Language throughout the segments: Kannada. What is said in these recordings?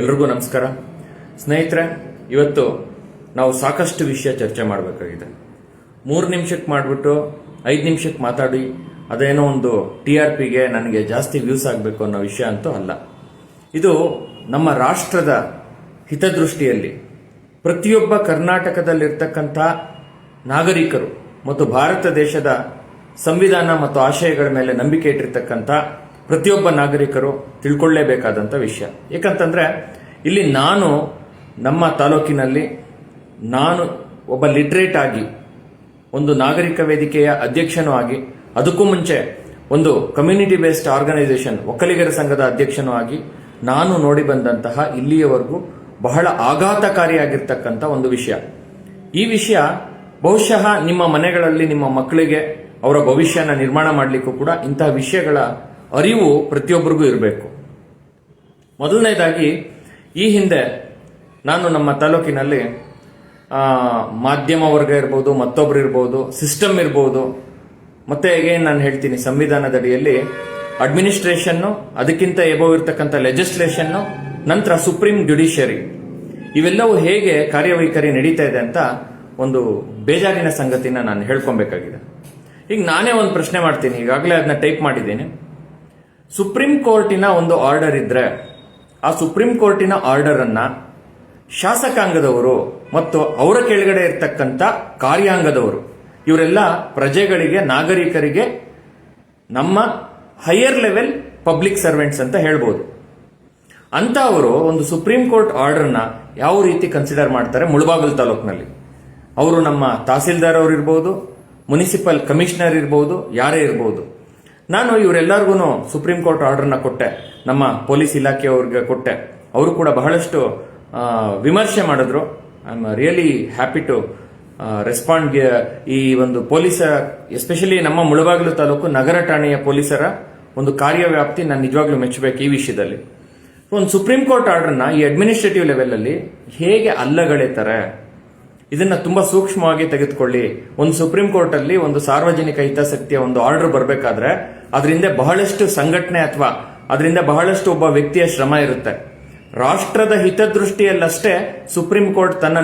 ಎಲ್ರಿಗೂ ನಮಸ್ಕಾರ. ಸ್ನೇಹಿತರೆ, ಇವತ್ತು ನಾವು ಸಾಕಷ್ಟು ವಿಷಯ ಚರ್ಚೆ ಮಾಡಬೇಕಾಗಿದೆ. ಮೂರು ನಿಮಿಷಕ್ಕೆ ಮಾಡಿಬಿಟ್ಟು ಐದು ನಿಮಿಷಕ್ಕೆ ಮಾತಾಡಿ, ಅದೇನೋ ಒಂದು ಟಿ ಆರ್ ಪಿಗೆ ನನಗೆ ಜಾಸ್ತಿ ವ್ಯೂಸ್ ಆಗಬೇಕು ಅನ್ನೋ ವಿಷಯ ಅಂತೂ ಅಲ್ಲ. ಇದು ನಮ್ಮ ರಾಷ್ಟ್ರದ ಹಿತದೃಷ್ಟಿಯಲ್ಲಿ ಪ್ರತಿಯೊಬ್ಬ ಕರ್ನಾಟಕದಲ್ಲಿರ್ತಕ್ಕಂಥ ನಾಗರಿಕರು ಮತ್ತು ಭಾರತ ದೇಶದ ಸಂವಿಧಾನ ಮತ್ತು ಆಶಯಗಳ ಮೇಲೆ ನಂಬಿಕೆ ಇಟ್ಟಿರ್ತಕ್ಕಂಥ ಪ್ರತಿಯೊಬ್ಬ ನಾಗರಿಕರು ತಿಳ್ಕೊಳ್ಳೇಬೇಕಾದಂಥ ವಿಷಯ. ಏಕಂತಂದರೆ, ಇಲ್ಲಿ ನಾನು ನಮ್ಮ ತಾಲೂಕಿನಲ್ಲಿ, ನಾನು ಒಬ್ಬ ಲಿಟ್ರೇಟ್ ಆಗಿ, ಒಂದು ನಾಗರಿಕ ವೇದಿಕೆಯ ಅಧ್ಯಕ್ಷನೂ ಆಗಿ, ಅದಕ್ಕೂ ಮುಂಚೆ ಒಂದು ಕಮ್ಯುನಿಟಿ ಬೇಸ್ಡ್ ಆರ್ಗನೈಸೇಷನ್ ಒಕ್ಕಲಿಗರ ಸಂಘದ ಅಧ್ಯಕ್ಷನೂ ಆಗಿ, ನಾನು ನೋಡಿ ಬಂದಂತಹ ಇಲ್ಲಿಯವರೆಗೂ ಬಹಳ ಆಘಾತಕಾರಿಯಾಗಿರ್ತಕ್ಕಂಥ ಒಂದು ವಿಷಯ. ಈ ವಿಷಯ ಬಹುಶಃ ನಿಮ್ಮ ಮನೆಗಳಲ್ಲಿ ನಿಮ್ಮ ಮಕ್ಕಳಿಗೆ ಅವರ ಭವಿಷ್ಯನ ನಿರ್ಮಾಣ ಮಾಡಲಿಕ್ಕೂ ಕೂಡ ಇಂತಹ ವಿಷಯಗಳ ಅರಿವು ಪ್ರತಿಯೊಬ್ಬರಿಗೂ ಇರಬೇಕು. ಮೊದಲನೇದಾಗಿ, ಈ ಹಿಂದೆ ನಾನು ನಮ್ಮ ತಾಲೂಕಿನಲ್ಲಿ ಮಾಧ್ಯಮ ವರ್ಗ ಇರ್ಬೋದು, ಮತ್ತೊಬ್ರು ಇರ್ಬೋದು, ಸಿಸ್ಟಮ್ ಇರ್ಬೋದು, ಮತ್ತೆ ಏನ್ ನಾನು ಹೇಳ್ತೀನಿ, ಸಂವಿಧಾನದ ಅಡಿಯಲ್ಲಿ ಅಡ್ಮಿನಿಸ್ಟ್ರೇಷನ್ನು ಅದಕ್ಕಿಂತ ಎಬೋ ಇರತಕ್ಕಂಥ ಲೆಜಿಸ್ಲೇಷನ್ನು ನಂತರ ಸುಪ್ರೀಂ ಜುಡಿಷಿಯರಿ ಇವೆಲ್ಲವೂ ಹೇಗೆ ಕಾರ್ಯವೈಖರಿ ನಡೀತಾ ಇದೆ ಅಂತ ಒಂದು ಬೇಜಾರಿನ ಸಂಗತಿನ ನಾನು ಹೇಳ್ಕೊಬೇಕಾಗಿದೆ. ಈಗ ನಾನೇ ಒಂದು ಪ್ರಶ್ನೆ ಮಾಡ್ತೀನಿ, ಈಗಾಗಲೇ ಅದನ್ನ ಟೈಪ್ ಮಾಡಿದ್ದೀನಿ. ಸುಪ್ರೀಂ ಕೋರ್ಟಿನ ಒಂದು ಆರ್ಡರ್ ಇದ್ರೆ ಆ ಸುಪ್ರೀಂ ಕೋರ್ಟಿನ ಆರ್ಡರ್ ಅನ್ನ ಶಾಸಕಾಂಗದವರು ಮತ್ತು ಅವರ ಕೆಳಗಡೆ ಇರ್ತಕ್ಕಂಥ ಕಾರ್ಯಾಂಗದವರು, ಇವರೆಲ್ಲ ಪ್ರಜೆಗಳಿಗೆ, ನಾಗರಿಕರಿಗೆ ನಮ್ಮ ಹೈಯರ್ ಲೆವೆಲ್ ಪಬ್ಲಿಕ್ ಸರ್ವೆಂಟ್ಸ್ ಅಂತ ಹೇಳ್ಬೋದು. ಅಂತ ಅವರು ಒಂದು ಸುಪ್ರೀಂ ಕೋರ್ಟ್ ಆರ್ಡರ್ನ ಯಾವ ರೀತಿ ಕನ್ಸಿಡರ್ ಮಾಡ್ತಾರೆ ಮುಳಬಾಗಲ್ ತಾಲೂಕಿನಲ್ಲಿ. ಅವರು ನಮ್ಮ ತಹಸೀಲ್ದಾರ್ ಅವರು ಇರ್ಬೋದು ಮುನಿಸಿಪಲ್ ಕಮಿಷನರ್ ಇರ್ಬೋದು, ಯಾರೇ ಇರ್ಬೋದು. ನಾನು ಇವರೆಲ್ಲರಿಗೂ ಸುಪ್ರೀಂ ಕೋರ್ಟ್ ಆರ್ಡರ್ನ ಕೊಟ್ಟೆ. ನಮ್ಮ ಪೊಲೀಸ್ ಇಲಾಖೆಯವ್ರಿಗೆ ಕೊಟ್ಟೆ. ಅವರು ಕೂಡ ಬಹಳಷ್ಟು ವಿಮರ್ಶೆ ಮಾಡಿದ್ರು. I am really happy to respond ಈ ಒಂದು ಪೊಲೀಸ ಎಸ್ಪೆಷಲಿ ನಮ್ಮ ಮುಳಬಾಗಿಲು ತಾಲೂಕು ನಗರ ಠಾಣೆಯ ಪೊಲೀಸರ ಒಂದು ಕಾರ್ಯವ್ಯಾಪ್ತಿ ನಾನು ನಿಜವಾಗ್ಲೂ ಮೆಚ್ಚಬೇಕು ಈ ವಿಷಯದಲ್ಲಿ. ಒಂದು ಸುಪ್ರೀಂ ಕೋರ್ಟ್ ಆರ್ಡರ್ನ ಈ ಅಡ್ಮಿನಿಸ್ಟ್ರೇಟಿವ್ ಲೆವೆಲ್ ಅಲ್ಲಿ ಹೇಗೆ ಅಲ್ಲಗಳೆತಾರೆ, ಇದನ್ನ ತುಂಬಾ ಸೂಕ್ಷ್ಮವಾಗಿ ತೆಗೆದುಕೊಳ್ಳಿ. ಒಂದು ಸುಪ್ರೀಂ ಕೋರ್ಟ್ ಅಲ್ಲಿ ಒಂದು ಸಾರ್ವಜನಿಕ ಹಿತಾಸಕ್ತಿಯ ಒಂದು ಆರ್ಡರ್ ಬರಬೇಕಾದ್ರೆ ಅದರಿಂದ ಬಹಳಷ್ಟು ಸಂಘಟನೆ ಅಥವಾ ಅದರಿಂದ ಬಹಳಷ್ಟು ಒಬ್ಬ ವ್ಯಕ್ತಿಯ ಶ್ರಮ ಇರುತ್ತೆ. ರಾಷ್ಟ್ರದ ಹಿತದೃಷ್ಟಿಯಲ್ಲಷ್ಟೇ ಸುಪ್ರೀಂ ಕೋರ್ಟ್ ತನ್ನ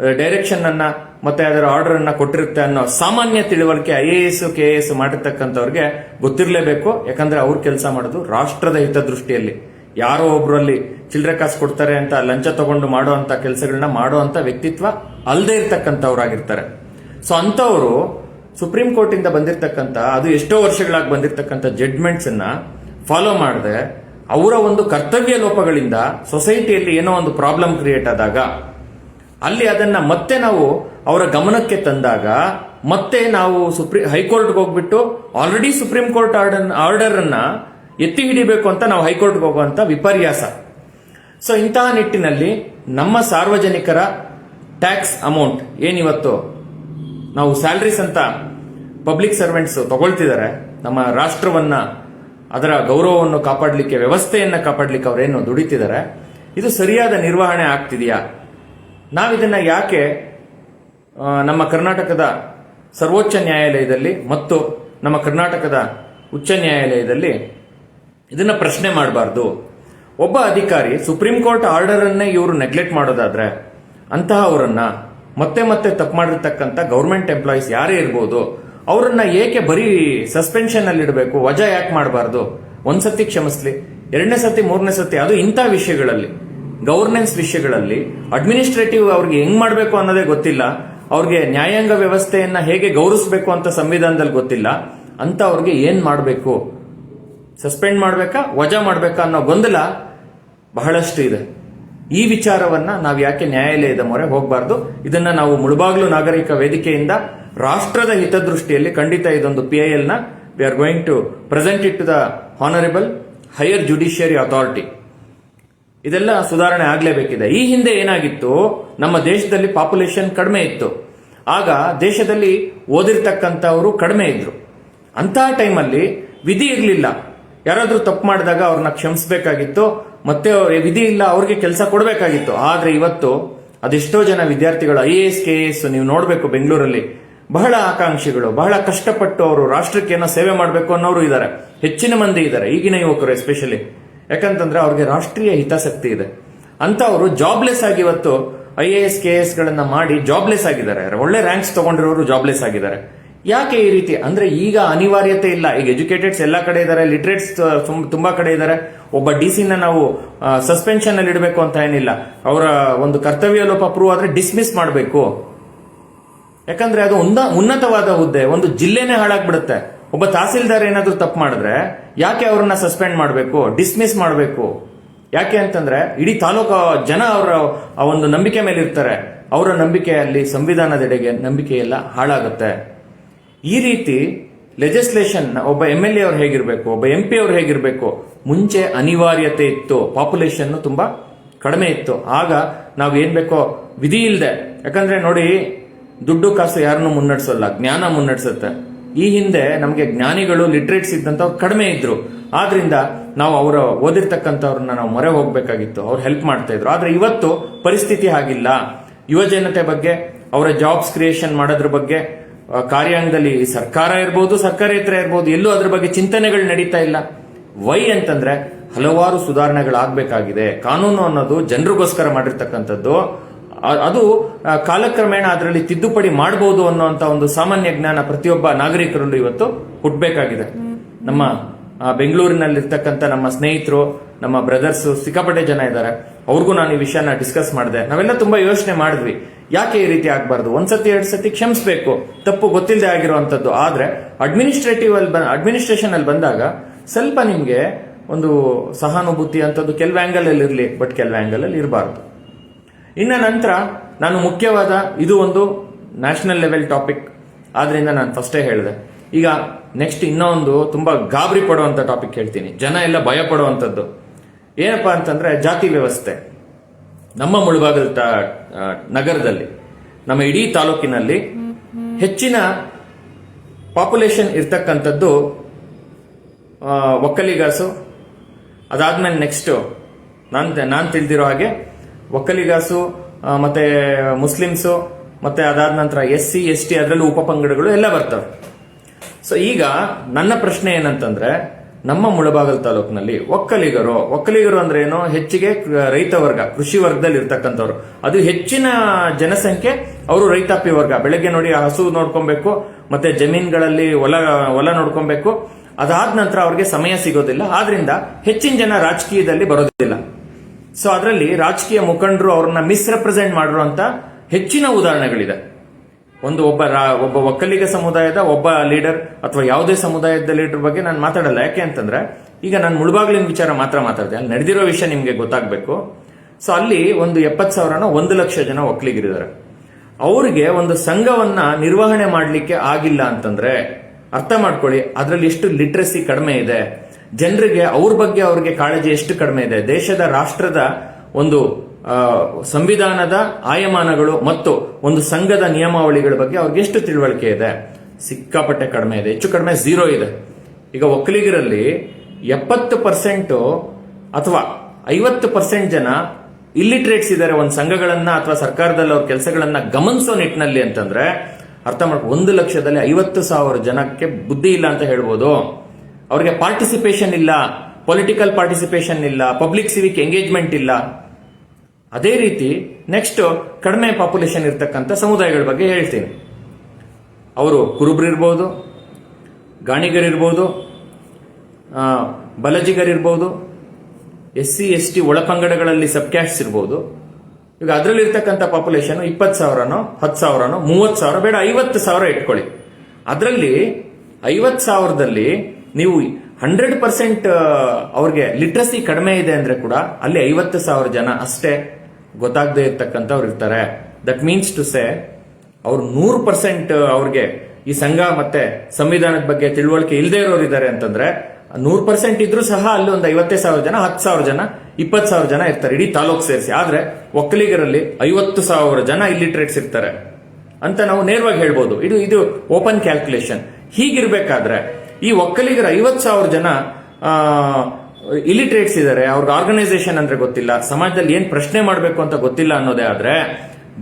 ಡೈರೆಕ್ಷನ್ ಅನ್ನ ಮತ್ತೆ ಅದರ ಆರ್ಡರ್ ಅನ್ನ ಕೊಟ್ಟಿರುತ್ತೆ ಅನ್ನೋ ಸಾಮಾನ್ಯ ತಿಳುವಳಿಕೆ I A S, K A S ಮಾಡಿರ್ತಕ್ಕಂಥವ್ರಿಗೆ ಗೊತ್ತಿರಲೇಬೇಕು. ಯಾಕಂದ್ರೆ ಅವ್ರು ಕೆಲಸ ಮಾಡೋದು ರಾಷ್ಟ್ರದ ಹಿತದೃಷ್ಟಿಯಲ್ಲಿ. ಯಾರೋ ಒಬ್ರಲ್ಲಿ ಚಿಲ್ಲರೆ ಕಾಸು ಕೊಡ್ತಾರೆ ಅಂತ ಲಂಚ ತಗೊಂಡು ಮಾಡೋ ಅಂತ ಕೆಲಸಗಳನ್ನ ಮಾಡೋ ಅಂತ ವ್ಯಕ್ತಿತ್ವ ಅಲ್ಲದೆ ಇರ್ತಕ್ಕಂಥವ್ರಾಗಿರ್ತಾರೆ. ಸೊ ಅಂತವರು ಸುಪ್ರೀಂ ಕೋರ್ಟ್ ಇಂದ ಬಂದಿರತಕ್ಕಂತ ಅದು ಎಷ್ಟೋ ವರ್ಷಗಳಾಗಿ ಬಂದಿರತಕ್ಕಂಥ ಜಡ್ಮೆಂಟ್ಸ್ ಅನ್ನ ಫಾಲೋ ಮಾಡದೆ, ಅವರ ಒಂದು ಕರ್ತವ್ಯ ಲೋಪಗಳಿಂದ ಸೊಸೈಟಿಯಲ್ಲಿ ಏನೋ ಒಂದು ಪ್ರಾಬ್ಲಮ್ ಕ್ರಿಯೇಟ್ ಆದಾಗ, ಅಲ್ಲಿ ಅದನ್ನ ಮತ್ತೆ ನಾವು ಅವರ ಗಮನಕ್ಕೆ ತಂದಾಗ, ಮತ್ತೆ ನಾವು ಸುಪ್ರೀ ಹೈಕೋರ್ಟ್ಗೆ ಹೋಗ್ಬಿಟ್ಟು already supreme court order order ಅನ್ನ ಎತ್ತಿ ಹಿಡಿಬೇಕು ಅಂತ ನಾವು ಹೈಕೋರ್ಟ್ಗೆ ಹೋಗುವಂತ ವಿಪರ್ಯಾಸ. ಸೊ ಇಂತಹ ನಿಟ್ಟಿನಲ್ಲಿ ನಮ್ಮ ಸಾರ್ವಜನಿಕರ ಟ್ಯಾಕ್ಸ್ ಅಮೌಂಟ್ ಏನಿವತ್ತು ನಾವು ಸ್ಯಾಲ್ರೀಸ್ ಅಂತ ಪಬ್ಲಿಕ್ ಸರ್ವೆಂಟ್ಸ್ ತಗೊಳ್ತಿದ್ದಾರೆ, ನಮ್ಮ ರಾಷ್ಟ್ರವನ್ನ, ಅದರ ಗೌರವವನ್ನು ಕಾಪಾಡಲಿಕ್ಕೆ, ವ್ಯವಸ್ಥೆಯನ್ನ ಕಾಪಾಡಲಿಕ್ಕೆ ಅವರೇನು ದುಡಿತಿದ್ದಾರೆ, ಇದು ಸರಿಯಾದ ನಿರ್ವಹಣೆ ಆಗ್ತಿದೆಯಾ? ನಾವಿದನ್ನ ಯಾಕೆ ನಮ್ಮ ಕರ್ನಾಟಕದ ಸರ್ವೋಚ್ಚ ನ್ಯಾಯಾಲಯದಲ್ಲಿ ಮತ್ತು ನಮ್ಮ ಕರ್ನಾಟಕದ ಉಚ್ಚ ನ್ಯಾಯಾಲಯದಲ್ಲಿ ಇದನ್ನ ಪ್ರಶ್ನೆ ಮಾಡಬಾರ್ದು. ಒಬ್ಬ ಅಧಿಕಾರಿ ಸುಪ್ರೀಂ ಕೋರ್ಟ್ ಆರ್ಡರ್ ಅನ್ನೇ ಇವರು ನೆಗ್ಲೆಕ್ಟ್ ಮಾಡೋದಾದ್ರೆ ಅಂತಹ ಅವರನ್ನ ಮತ್ತೆ ಮತ್ತೆ ತಪ್ಪು ಮಾಡಿರ್ತಕ್ಕಂಥ ಗೌರ್ಮೆಂಟ್ ಎಂಪ್ಲಾಯೀಸ್ ಯಾರೇ ಇರ್ಬೋದು, ಅವರನ್ನ ಏಕೆ ಬರೀ ಸಸ್ಪೆನ್ಷನ್ ಅಲ್ಲಿ ಇಡಬೇಕು, ವಜಾ ಯಾಕೆ ಮಾಡಬಾರ್ದು? ಒಂದ್ಸತಿ ಕ್ಷಮಿಸ್ಲಿ, ಎರಡನೇ ಸತಿ, ಮೂರನೇ ಸತಿ, ಅದು ಇಂಥ ವಿಷಯಗಳಲ್ಲಿ ಗವರ್ನೆನ್ಸ್ ವಿಷಯಗಳಲ್ಲಿ ಅಡ್ಮಿನಿಸ್ಟ್ರೇಟಿವ್ ಅವ್ರಿಗೆ ಹೆಂಗ್ ಮಾಡಬೇಕು ಅನ್ನೋದೇ ಗೊತ್ತಿಲ್ಲ, ಅವ್ರಿಗೆ ನ್ಯಾಯಾಂಗ ವ್ಯವಸ್ಥೆಯನ್ನ ಹೇಗೆ ಗೌರವಿಸಬೇಕು ಅಂತ ಸಂವಿಧಾನದಲ್ಲಿ ಗೊತ್ತಿಲ್ಲ, ಅಂತ ಅವ್ರಿಗೆ ಏನ್ ಮಾಡಬೇಕು? ಸಸ್ಪೆಂಡ್ ಮಾಡಬೇಕಾ, ವಜಾ ಮಾಡಬೇಕಾ ಅನ್ನೋ ಗೊಂದಲ ಬಹಳಷ್ಟು ಇದೆ. ಈ ವಿಚಾರವನ್ನ ನಾವು ಯಾಕೆ ನ್ಯಾಯಾಲಯದ ಮೊರೆ ಹೋಗಬಾರ್ದು? ಇದನ್ನ ನಾವು ಮುಳುಬಾಗ್ಲು ನಾಗರಿಕ ವೇದಿಕೆಯಿಂದ ರಾಷ್ಟ್ರದ ಹಿತದೃಷ್ಟಿಯಲ್ಲಿ ಖಂಡಿತ ಇದೊಂದು P I ಎಲ್ನ we are going to present it to the honourable higher judiciary authority ಇದೆಲ್ಲ ಸುಧಾರಣೆ ಆಗಲೇಬೇಕಿದೆ. ಈ ಹಿಂದೆ ಏನಾಗಿತ್ತು? ನಮ್ಮ ದೇಶದಲ್ಲಿ ಪಾಪ್ಯುಲೇಷನ್ ಕಡಿಮೆ ಇತ್ತು. ಆಗ ದೇಶದಲ್ಲಿ ಓದಿರ್ತಕ್ಕಂಥವರು ಕಡಿಮೆ ಇದ್ರು. ಅಂತಹ ಟೈಮಲ್ಲಿ ವಿಧಿ ಇರಲಿಲ್ಲ. ಯಾರಾದರೂ ತಪ್ಪು ಮಾಡಿದಾಗ ಅವ್ರನ್ನ ಕ್ಷಮಿಸಬೇಕಾಗಿತ್ತು. ಮತ್ತೆ ವಿಧಿ ಇಲ್ಲ, ಅವ್ರಿಗೆ ಕೆಲಸ ಕೊಡಬೇಕಾಗಿತ್ತು. ಆದ್ರೆ ಇವತ್ತು ಅದೆಷ್ಟೋ ಜನ ವಿದ್ಯಾರ್ಥಿಗಳು I A S, K S ನೀವು ನೋಡಬೇಕು ಬೆಂಗಳೂರಲ್ಲಿ. ಬಹಳ ಆಕಾಂಕ್ಷಿಗಳು, ಬಹಳ ಕಷ್ಟಪಟ್ಟು ಅವರು ರಾಷ್ಟ್ರಕ್ಕೆ ಏನೋ ಸೇವೆ ಮಾಡಬೇಕು ಅನ್ನೋರು ಇದ್ದಾರೆ ಹೆಚ್ಚಿನ ಮಂದಿ ಇದ್ದಾರೆ ಈಗಿನ ಯುವಕರು ಎಸ್ಪೆಷಲಿ ಯಾಕಂತಂದ್ರೆ ಅವ್ರಿಗೆ ರಾಷ್ಟ್ರೀಯ ಹಿತಾಸಕ್ತಿ ಇದೆ. ಅಂತ ಅವರು ಜಾಬ್ಲೆಸ್ ಆಗಿ ಇವತ್ತು I A S, K S ಗಳನ್ನ ಮಾಡಿ ಜಾಬ್ಲೆಸ್ ಆಗಿದ್ದಾರೆ. ಒಳ್ಳೆ ರ್ಯಾಂಕ್ಸ್ ತಗೊಂಡಿರೋರು ಜಾಬ್ಲೆಸ್ ಆಗಿದ್ದಾರೆ. ಯಾಕೆ ಈ ರೀತಿ? ಅಂದ್ರೆ ಈಗ ಅನಿವಾರ್ಯತೆ ಇಲ್ಲ. ಈಗ ಎಜುಕೇಟೆಡ್ಸ್ ಎಲ್ಲ ಕಡೆ ಇದ್ದಾರೆ ಲಿಟ್ರೇಟ್ಸ್ ತುಂಬಾ ಕಡೆ ಇದ್ದಾರೆ ಒಬ್ಬ ಡಿ ನ ನಾವು ಸಸ್ಪೆನ್ಷನ್ ಅಲ್ಲಿ ಇಡಬೇಕು ಅಂತ ಏನಿಲ್ಲ. ಅವರ ಒಂದು ಕರ್ತವ್ಯ ಲೋಪ ಪ್ರೂವ್ ಆದ್ರೆ ಡಿಸ್ಮಿಸ್ ಮಾಡಬೇಕು. ಯಾಕಂದ್ರೆ ಅದು ಉನ್ನ, ಉನ್ನತವಾದ ಹುದ್ದೆ. ಒಂದು ಜಿಲ್ಲೆನೇ ಹಾಳಾಗ್ಬಿಡುತ್ತೆ. ಒಬ್ಬ ತಹಸೀಲ್ದಾರ್ ಏನಾದರೂ ತಪ್ಪು ಮಾಡಿದ್ರೆ ಯಾಕೆ ಅವ್ರನ್ನ ಸಸ್ಪೆಂಡ್ ಮಾಡಬೇಕು? ಡಿಸ್ಮಿಸ್ ಮಾಡಬೇಕು. ಯಾಕೆ ಅಂತಂದ್ರೆ ಇಡೀ ತಾಲೂಕು, ಜನ ಅವರ, ಆ ಒಂದು ನಂಬಿಕೆ ಮೇಲೆ ಇರ್ತಾರೆ ಅವರ ನಂಬಿಕೆಯಲ್ಲಿ, ಸಂವಿಧಾನದೆಡೆಗೆ ನಂಬಿಕೆ ಎಲ್ಲ ಹಾಳಾಗುತ್ತೆ. ಈ ರೀತಿ ಲೆಜಿಸ್ಲೇಷನ್ ಒಬ್ಬ ಎಂ ಎಲ್ ಎ ಅವ್ರು ಹೇಗಿರಬೇಕು, ಒಬ್ಬ ಎಂ ಪಿ ಅವ್ರು ಹೇಗಿರಬೇಕು, ಮುಂಚೆ ಅನಿವಾರ್ಯತೆ ಇತ್ತು ಪಾಪ್ಯುಲೇಷನ್ ತುಂಬಾ ಕಡಿಮೆ ಇತ್ತು. ಆಗ ನಾವು ಏನ್ ಬೇಕೋ ವಿಧಿ ಇಲ್ಲದೆ ಯಾಕಂದ್ರೆ ನೋಡಿ, ದುಡ್ಡು ಕಾಸು ಯಾರನ್ನು ಮುನ್ನಡೆಸಲ್ಲ, ಜ್ಞಾನ ಮುನ್ನಡೆಸುತ್ತೆ. ಈ ಹಿಂದೆ ನಮಗೆ ಜ್ಞಾನಿಗಳು ಲಿಟ್ರೇಟ್ಸ್ ಇದ್ದಂಥವ್ರು ಕಡಿಮೆ ಇದ್ರು. ಆದ್ರಿಂದ ನಾವು ಅವರ ಓದಿರ್ತಕ್ಕಂಥವ್ರನ್ನ ನಾವು ಮೊರೆ ಹೋಗ್ಬೇಕಾಗಿತ್ತು, ಅವ್ರು ಹೆಲ್ಪ್ ಮಾಡ್ತಾ ಇದ್ರು. ಆದ್ರೆ ಇವತ್ತು ಪರಿಸ್ಥಿತಿ ಹಾಗಿಲ್ಲ. ಯುವಜನತೆ ಬಗ್ಗೆ, ಅವರ ಜಾಬ್ಸ್ ಕ್ರಿಯೇಷನ್ ಮಾಡೋದ್ರ ಬಗ್ಗೆ ಕಾರ್ಯಾಂಗದಲ್ಲಿ ಸರ್ಕಾರ ಇರ್ಬೋದು, ಸರ್ಕಾರೇತರ ಇರ್ಬೋದು, ಎಲ್ಲೂ ಅದ್ರ ಬಗ್ಗೆ ಚಿಂತನೆಗಳು ನಡೀತಾ ಇಲ್ಲ. ವೈ ಅಂತಂದ್ರೆ ಹಲವಾರು ಸುಧಾರಣೆಗಳಾಗಬೇಕಾಗಿದೆ. ಕಾನೂನು ಅನ್ನೋದು ಜನರಿಗೋಸ್ಕರ ಮಾಡಿರ್ತಕ್ಕಂಥದ್ದು. ಅದು ಕಾಲಕ್ರಮೇಣ ಅದರಲ್ಲಿ ತಿದ್ದುಪಡಿ ಮಾಡಬಹುದು ಅನ್ನುವಂತ ಒಂದು ಸಾಮಾನ್ಯ ಜ್ಞಾನ ಪ್ರತಿಯೊಬ್ಬ ನಾಗರಿಕರಲ್ಲೂ ಇವತ್ತು ಹುಟ್ಟಬೇಕಾಗಿದೆ ನಮ್ಮ ಬೆಂಗಳೂರಿನಲ್ಲಿರ್ತಕ್ಕಂಥ ನಮ್ಮ ಸ್ನೇಹಿತರು, ನಮ್ಮ ಬ್ರದರ್ಸ್ ಸಿಕ್ಕಾಪಟ್ಟೆ ಜನ ಇದ್ದಾರೆ. ಅವ್ರಿಗೂ ನಾನು ಈ ವಿಷಯನ ಡಿಸ್ಕಸ್ ಮಾಡಿದೆ. ನಾವೆಲ್ಲ ತುಂಬಾ ಯೋಚನೆ ಮಾಡಿದ್ವಿ. ಯಾಕೆ ಈ ರೀತಿ ಆಗಬಾರ್ದು? ಒಂದ್ಸತಿ ಎರಡು ಸತಿ ಕ್ಷಮಿಸಬೇಕು. ತಪ್ಪು ಗೊತ್ತಿಲ್ಲದೆ ಆಗಿರುವಂತದ್ದು. ಆದ್ರೆ ಅಡ್ಮಿನಿಸ್ಟ್ರೇಟಿವ್ ಅಲ್ಲಿ ಅಡ್ಮಿನಿಸ್ಟ್ರೇಷನ್ ಅಲ್ಲಿ ಬಂದಾಗ ಸ್ವಲ್ಪ ನಿಮಗೆ ಒಂದು ಸಹಾನುಭೂತಿ ಅಂತದ್ದು ಕೆಲವು ಆಂಗಲ್ ಅಲ್ಲಿ ಇರಲಿ ಬಟ್ ಕೆಲವು ಆಂಗಲ್ ಅಲ್ಲಿ ಇರಬಾರ್ದು. ಇನ್ನ ನಂತರ ನಾನು ಮುಖ್ಯವಾದ ಇದು ಒಂದು ನ್ಯಾಷನಲ್ ಲೆವೆಲ್ ಟಾಪಿಕ್ ಆದ್ರಿಂದ ನಾನು ಫಸ್ಟೇ ಹೇಳಿದೆ. ಈಗ ನೆಕ್ಸ್ಟ್ ಇನ್ನೊಂದು ತುಂಬಾ ಗಾಬರಿ ಪಡುವಂತ ಟಾಪಿಕ್ ಹೇಳ್ತೀನಿ. ಜನ ಎಲ್ಲ ಭಯ ಪಡುವಂತದ್ದು. ಏನಪ್ಪಾ ಅಂತಂದ್ರೆ ಜಾತಿ ವ್ಯವಸ್ಥೆ. ನಮ್ಮ ಮುಳುಬಾಗಲ್ ತ- ನಗರದಲ್ಲಿ, ನಮ್ಮ ಇಡೀ ತಾಲೂಕಿನಲ್ಲಿ ಹೆಚ್ಚಿನ ಪಾಪ್ಯುಲೇಷನ್ ಇರ್ತಕ್ಕಂಥದ್ದು ಒಕ್ಕಲಿಗಾಸು ಅದಾದ್ಮೇಲೆ ನೆಕ್ಸ್ಟ್ ನಾನು, ನಾನ್ ತಿಳಿದಿರೋ ಹಾಗೆ ಒಕ್ಕಲಿಗಾಸು ಮತ್ತೆ ಮುಸ್ಲಿಮ್ಸು, ಮತ್ತೆ ಅದಾದ ನಂತರ ಎಸ್ ಸಿ ಎಸ್ ಟಿ ಅದರಲ್ಲೂ ಉಪಪಂಗಡಗಳು ಎಲ್ಲ ಬರ್ತವೆ. ಸೊ ಈಗ ನನ್ನ ಪ್ರಶ್ನೆ ಏನಂತಂದ್ರೆ ನಮ್ಮ ಮುಳಬಾಗಲ್ ತಾಲೂಕಿನಲ್ಲಿ ಒಕ್ಕಲಿಗರು ಒಕ್ಕಲಿಗರು ಅಂದ್ರೆ ಏನು ಹೆಚ್ಚಿಗೆ ರೈತ ವರ್ಗ, ಕೃಷಿ ವರ್ಗದಲ್ಲಿ ಇರ್ತಕ್ಕಂಥವ್ರು. ಅದು ಹೆಚ್ಚಿನ ಜನಸಂಖ್ಯೆ ಅವರು ರೈತಾಪಿ ವರ್ಗ. ಬೆಳಗ್ಗೆ ನೋಡಿ ಹಸು ನೋಡ್ಕೊಬೇಕು, ಮತ್ತೆ ಜಮೀನ್ಗಳಲ್ಲಿ ಹೊಲ ಹೊಲ ನೋಡ್ಕೊಬೇಕು. ಅದಾದ ನಂತರ ಅವ್ರಿಗೆ ಸಮಯ ಸಿಗೋದಿಲ್ಲ. ಆದ್ರಿಂದ ಹೆಚ್ಚಿನ ಜನ ರಾಜಕೀಯದಲ್ಲಿ ಬರೋದಿಲ್ಲ. ಸೊ ಅದರಲ್ಲಿ ರಾಜಕೀಯ ಮುಖಂಡರು ಅವ್ರನ್ನ ಮಿಸ್ರೆಪ್ರೆಸೆಂಟ್ ಮಾಡಿರುವಂತ ಹೆಚ್ಚಿನ ಉದಾಹರಣೆಗಳಿದೆ. ಒಂದು ಒಬ್ಬ ಒಬ್ಬ ಒಕ್ಕಲಿಗ ಸಮುದಾಯದ, ಒಬ್ಬ ಲೀಡರ್ ಅಥವಾ ಯಾವುದೇ ಸಮುದಾಯದ ಲೀಡರ್ ಬಗ್ಗೆ ನಾನು ಮಾತಾಡಲ್ಲ. ಯಾಕೆ ಅಂತಂದ್ರೆ, ಈಗ ನಾನು ಮುಳುಬಾಗ್ಲಿನ ವಿಚಾರ ಮಾತ್ರ ಮಾತಾಡಿದೆ. ಅಲ್ಲಿ ನಡೆದಿರೋ ವಿಷಯ ನಿಮಗೆ ಗೊತ್ತಾಗಬೇಕು. ಸೊ ಅಲ್ಲಿ ಒಂದು ಎಪ್ಪತ್ತು ಸಾವಿರನ ಒಂದು ಲಕ್ಷ ಜನ ಒಕ್ಕಲಿಗರಿದ್ದಾರೆ. ಅವರಿಗೆ ಒಂದು ಸಂಘವನ್ನ ನಿರ್ವಹಣೆ ಮಾಡಲಿಕ್ಕೆ ಆಗಿಲ್ಲ ಅಂತಂದ್ರೆ, ಅರ್ಥ ಮಾಡ್ಕೊಳ್ಳಿ, ಅದರಲ್ಲಿ ಎಷ್ಟು ಲಿಟ್ರಸಿ ಕಡಿಮೆ ಇದೆ. ಜನರಿಗೆ ಅವ್ರ ಬಗ್ಗೆ ಅವ್ರಿಗೆ ಕಾಳಜಿ ಎಷ್ಟು ಕಡಿಮೆ ಇದೆ. ದೇಶದ, ರಾಷ್ಟ್ರದ ಒಂದು ಸಂವಿಧಾನದ ಆಯಮಾನಗಳು ಮತ್ತು ಒಂದು ಸಂಘದ ನಿಯಮಾವಳಿಗಳ ಬಗ್ಗೆ ಅವ್ರಿಗೆ ಎಷ್ಟು ತಿಳುವಳಿಕೆ ಇದೆ? ಸಿಕ್ಕಾಪಟ್ಟೆ ಕಡಿಮೆ ಇದೆ. ಹೆಚ್ಚು ಕಡಿಮೆ ಝೀರೋ ಇದೆ. ಈಗ ಒಕ್ಕಲಿಗರಲ್ಲಿ ಎಪ್ಪತ್ತು ಪರ್ಸೆಂಟ್ ಅಥವಾ ಐವತ್ತು ಪರ್ಸೆಂಟ್ ಜನ ಇಲ್ಲಿಟ್ರೇಟ್ಸ್ ಇದ್ದಾರೆ ಒಂದು ಸಂಘಗಳನ್ನ ಅಥವಾ ಸರ್ಕಾರದಲ್ಲಿ ಅವ್ರ ಕೆಲಸಗಳನ್ನ ಗಮನಿಸೋ ನಿಟ್ಟಿನಲ್ಲಿ ಅಂತಂದ್ರೆ ಅರ್ಥ ಮಾಡ್ಕೊ, ಒಂದು ಲಕ್ಷದಲ್ಲಿ ಐವತ್ತು ಸಾವಿರ ಜನಕ್ಕೆ ಬುದ್ಧಿ ಇಲ್ಲ ಅಂತ ಹೇಳ್ಬೋದು. ಅವ್ರಿಗೆ ಪಾರ್ಟಿಸಿಪೇಷನ್ ಇಲ್ಲ ಪೊಲಿಟಿಕಲ್ ಪಾರ್ಟಿಸಿಪೇಷನ್ ಇಲ್ಲ ಪಬ್ಲಿಕ್ ಸಿವಿಕ್ ಎಂಗೇಜ್ಮೆಂಟ್ ಇಲ್ಲ. ಅದೇ ರೀತಿ ನೆಕ್ಸ್ಟ್ ಕಡಿಮೆ ಪಾಪ್ಯುಲೇಷನ್ ಇರತಕ್ಕಂಥ ಸಮುದಾಯಗಳ ಬಗ್ಗೆ ಹೇಳ್ತೀನಿ. ಅವರು ಕುರುಬ್ರಿರ್ಬೋದು ಗಾಣಿಗರಿರ್ಬೋದು ಬಲಜಿಗರಿರ್ಬೋದು ಎಸ್ ಸಿ, ಎಸ್ ಟಿ ಒಳಪಂಗಡಗಳಲ್ಲಿ ಸಬ್ ಕ್ಯಾಸ್ಟ್ ಇರ್ಬೋದು. ಈಗ ಅದರಲ್ಲಿ ಇರ್ತಕ್ಕಂಥ ಪಾಪ್ಯುಲೇಷನ್ ಇಪ್ಪತ್ತು ಸಾವಿರನೋ, ಹತ್ತು ಸಾವಿರನೋ, ಮೂವತ್ತು ಸಾವಿರ, ಬೇಡ, ಐವತ್ತು ಸಾವಿರ ಇಟ್ಕೊಳ್ಳಿ. ಅದರಲ್ಲಿ ಐವತ್ತು ಸಾವಿರದಲ್ಲಿ ನೀವು ಹಂಡ್ರೆಡ್ ಪರ್ಸೆಂಟ್ ಅವ್ರಿಗೆ ಲಿಟ್ರಸಿ ಕಡಿಮೆ ಇದೆ ಅಂದ್ರೆ ಕೂಡ ಅಲ್ಲಿ ಐವತ್ತು ಸಾವಿರ ಜನ ಅಷ್ಟೇ ಗೊತ್ತಾಗದೇ ಇರ್ತಕ್ಕಂಥವ್ರು ಇರ್ತಾರೆ. ದಟ್ ಮೀನ್ಸ್ ಟು ಸೇ ಅವ್ರು ನೂರು ಪರ್ಸೆಂಟ್ ಅವ್ರಿಗೆ ಈ ಸಂಘ ಮತ್ತೆ ಸಂವಿಧಾನದ ಬಗ್ಗೆ ತಿಳುವಳಿಕೆ ಇಲ್ಲದೆ ಇರೋರು ಇದ್ದಾರೆ ಅಂತಂದ್ರೆ, ನೂರು ಪರ್ಸೆಂಟ್ ಇದ್ರೂ ಸಹ ಅಲ್ಲಿ ಒಂದು ಐವತ್ತೇ ಸಾವಿರ ಜನ, ಹತ್ತು ಸಾವಿರ ಜನ, ಇಪ್ಪತ್ತು ಸಾವಿರ ಜನ ಇರ್ತಾರೆ. ಇಡೀ ತಾಲೂಕು ಸೇರಿಸಿ. ಆದ್ರೆ ಒಕ್ಕಲಿಗರಲ್ಲಿ ಐವತ್ತು ಸಾವಿರ ಜನ ಇಲ್ಲಿಟ್ರೇಟ್ಸ್ ಇರ್ತಾರೆ. ಅಂತ ನಾವು ನೇರವಾಗಿ ಹೇಳ್ಬೋದು. ಇದು ಇದು ಓಪನ್ ಕ್ಯಾಲ್ಕುಲೇಷನ್ ಹೀಗಿರ್ಬೇಕಾದ್ರೆ ಈ ಒಕ್ಕಲಿಗರ ಐವತ್ತು ಸಾವಿರ ಜನ ಇಲಿಟ್ರೇಟ್ಸ್ ಇದ್ದಾರೆ ಅವ್ರಿಗೆ ಆರ್ಗನೈಸೇಷನ್ ಅಂದ್ರೆ ಗೊತ್ತಿಲ್ಲ, ಸಮಾಜದಲ್ಲಿ ಏನ್ ಪ್ರಶ್ನೆ ಮಾಡಬೇಕು ಅಂತ ಗೊತ್ತಿಲ್ಲ ಅನ್ನೋದೇ ಆದ್ರೆ,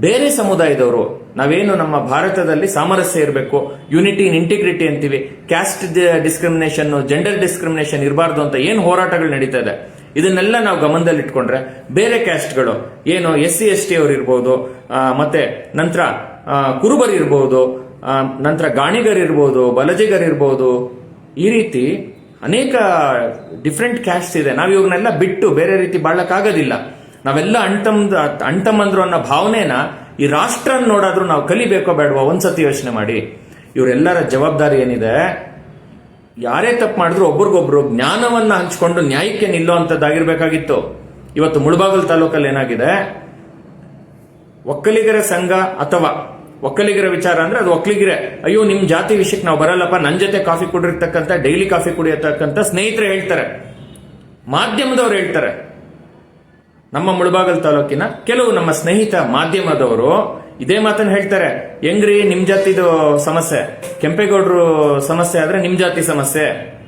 ಬೇರೆ ಸಮುದಾಯದವರು, ನಾವೇನು ನಮ್ಮ ಭಾರತದಲ್ಲಿ ಸಾಮರಸ್ಯ ಇರಬೇಕು ಯುನಿಟಿ ಇನ್ ಇಂಟಿಗ್ರಿಟಿ ಅಂತೀವಿ ಕ್ಯಾಸ್ಟ್ ಡಿಸ್ಕ್ರಿಮಿನೇಷನ್ ಜೆಂಡರ್ ಡಿಸ್ಕ್ರಿಮಿನೇಷನ್ ಇರಬಾರ್ದು ಅಂತ ಏನ್ ಹೋರಾಟಗಳು ನಡೀತಾ ಇದೆ, ಇದನ್ನೆಲ್ಲ ನಾವು ಗಮನದಲ್ಲಿ ಇಟ್ಕೊಂಡ್ರೆ ಬೇರೆ ಕ್ಯಾಸ್ಟ್ಗಳು ಏನು ಎಸ್ ಸಿ ಎಸ್ ಟಿ ಅವ್ರು ಇರ್ಬೋದು ಮತ್ತೆ ನಂತರ ಕುರುಬರ್ ಇರ್ಬೋದು ನಂತರ ಗಾಣಿಗರ್ ಇರ್ಬೋದು, ಬಲಜಿಗರ್ ಇರ್ಬೋದು, ಈ ರೀತಿ ಅನೇಕ ಡಿಫ್ರೆಂಟ್ ಕ್ಯಾಸ್ಟ್ ಇದೆ. ನಾವು ಇವ್ರನ್ನೆಲ್ಲ ಬಿಟ್ಟು ಬೇರೆ ರೀತಿ ಬಾಳಕ್ಕಾಗೋದಿಲ್ಲ ನಾವೆಲ್ಲ ಅಣ್ತಮ್ದ ಅಣ್ತಮ್ಮಂದ್ರು ಅನ್ನೋ ಭಾವನೆನ ಈ ರಾಷ್ಟ್ರ ನೋಡಾದ್ರೂ ನಾವು ಕಲಿಬೇಕೋ ಬೇಡವಾ ಒಂದ್ಸತಿ ಯೋಚನೆ ಮಾಡಿ. ಇವರೆಲ್ಲರ ಜವಾಬ್ದಾರಿ ಏನಿದೆ? ಯಾರೇ ತಪ್ಪು ಮಾಡಿದ್ರು ಒಬ್ರಿಗೊಬ್ರು ಜ್ಞಾನವನ್ನ ಹಂಚ್ಕೊಂಡು ನ್ಯಾಯಕ್ಕೆ ನಿಲ್ಲುವಂತದ್ದಾಗಿರ್ಬೇಕಾಗಿತ್ತು ಇವತ್ತು ಮುಳಬಾಗಲ್ ತಾಲೂಕಲ್ಲಿ ಏನಾಗಿದೆ ಒಕ್ಕಲಿಗರ ಸಂಘ ಅಥವಾ ಒಕ್ಕಲಿಗರ ವಿಚಾರ ಅಂದ್ರೆ ಅದು ಒಕ್ಕಲಿಗರೆ. ಅಯ್ಯೋ, ನಿಮ್ ಜಾತಿ ವಿಷಯಕ್ಕೆ ನಾವು ಬರಲ್ಲಪ್ಪ ನನ್ನ ಜೊತೆ ಕಾಫಿ ಕುಡಿರ್ತಕ್ಕಂಥ, ಡೈಲಿ ಕಾಫಿ ಕುಡಿಯತಕ್ಕಂಥ ಸ್ನೇಹಿತರು ಹೇಳ್ತಾರೆ. ಮಾಧ್ಯಮದವ್ರು ಹೇಳ್ತಾರೆ. ನಮ್ಮ ಮುಳಬಾಗಲ್ ತಾಲೂಕಿನ ಕೆಲವು ನಮ್ಮ ಸ್ನೇಹಿತ ಮಾಧ್ಯಮದವರು ಇದೇ ಮಾತನ್ನ ಹೇಳ್ತಾರೆ. ಹೆಂಗ್ರಿ, ನಿಮ್ ಜಾತಿದು ಸಮಸ್ಯೆ? ಕೆಂಪೇಗೌಡರು ಸಮಸ್ಯೆ ಆದ್ರೆ ನಿಮ್ ಜಾತಿ ಸಮಸ್ಯೆ.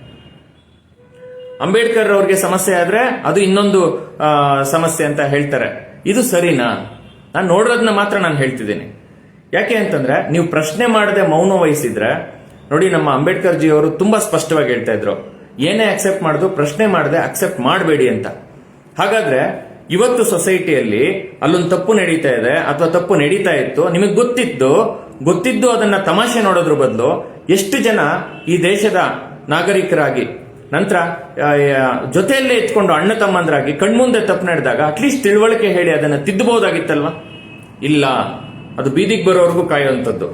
ಅಂಬೇಡ್ಕರ್ ಅವ್ರಿಗೆ ಸಮಸ್ಯೆ ಆದ್ರೆ ಅದು ಇನ್ನೊಂದು ಸಮಸ್ಯೆ ಅಂತ ಹೇಳ್ತಾರೆ. ಇದು ಸರಿನಾ? ನಾನು ನೋಡೋದನ್ನ ಮಾತ್ರ ನಾನು ಹೇಳ್ತಿದ್ದೀನಿ. ಯಾಕೆ ಅಂತಂದ್ರೆ ನೀವು ಪ್ರಶ್ನೆ ಮಾಡದೆ ಮೌನ ವಹಿಸಿದ್ರೆ, ನೋಡಿ ನಮ್ಮ ಅಂಬೇಡ್ಕರ್ ಜಿ ಅವರು ತುಂಬಾ ಸ್ಪಷ್ಟವಾಗಿ ಹೇಳ್ತಾ ಇದ್ರು, ಏನೇ ಅಕ್ಸೆಪ್ಟ್ ಮಾಡುದು ಪ್ರಶ್ನೆ ಮಾಡದೆ ಅಕ್ಸೆಪ್ಟ್ ಮಾಡಬೇಡಿ ಅಂತ. ಹಾಗಾದ್ರೆ ಇವತ್ತು ಸೊಸೈಟಿಯಲ್ಲಿ ಅಲ್ಲೊಂದು ತಪ್ಪು ನಡೀತಾ ಇದೆ ಅಥವಾ ತಪ್ಪು ನಡೀತಾ ಇತ್ತು, ನಿಮಗೆ ಗೊತ್ತಿದ್ದು ಗೊತ್ತಿದ್ದು ಅದನ್ನ ತಮಾಷೆ ನೋಡೋದ್ರ ಬದಲು ಎಷ್ಟು ಜನ ಈ ದೇಶದ ನಾಗರಿಕರಾಗಿ, ನಂತರ ಜೊತೆಯಲ್ಲೇ ಎತ್ಕೊಂಡು ಅಣ್ಣ ತಮ್ಮಂದ್ರಾಗಿ ಕಣ್ಮುಂದೆ ತಪ್ಪು ನಡೆದಾಗ ಅಟ್ಲೀಸ್ಟ್ ತಿಳುವಳಿಕೆ ಹೇಳಿ ಅದನ್ನ ತಿದ್ದಬಹುದಾಗಿತ್ತಲ್ವಾ? ಇಲ್ಲ. ಅದು ಬೀದಿಗೆ ಬರೋವರೆಗೂ ಕಾಯುವಂಥದ್ದು.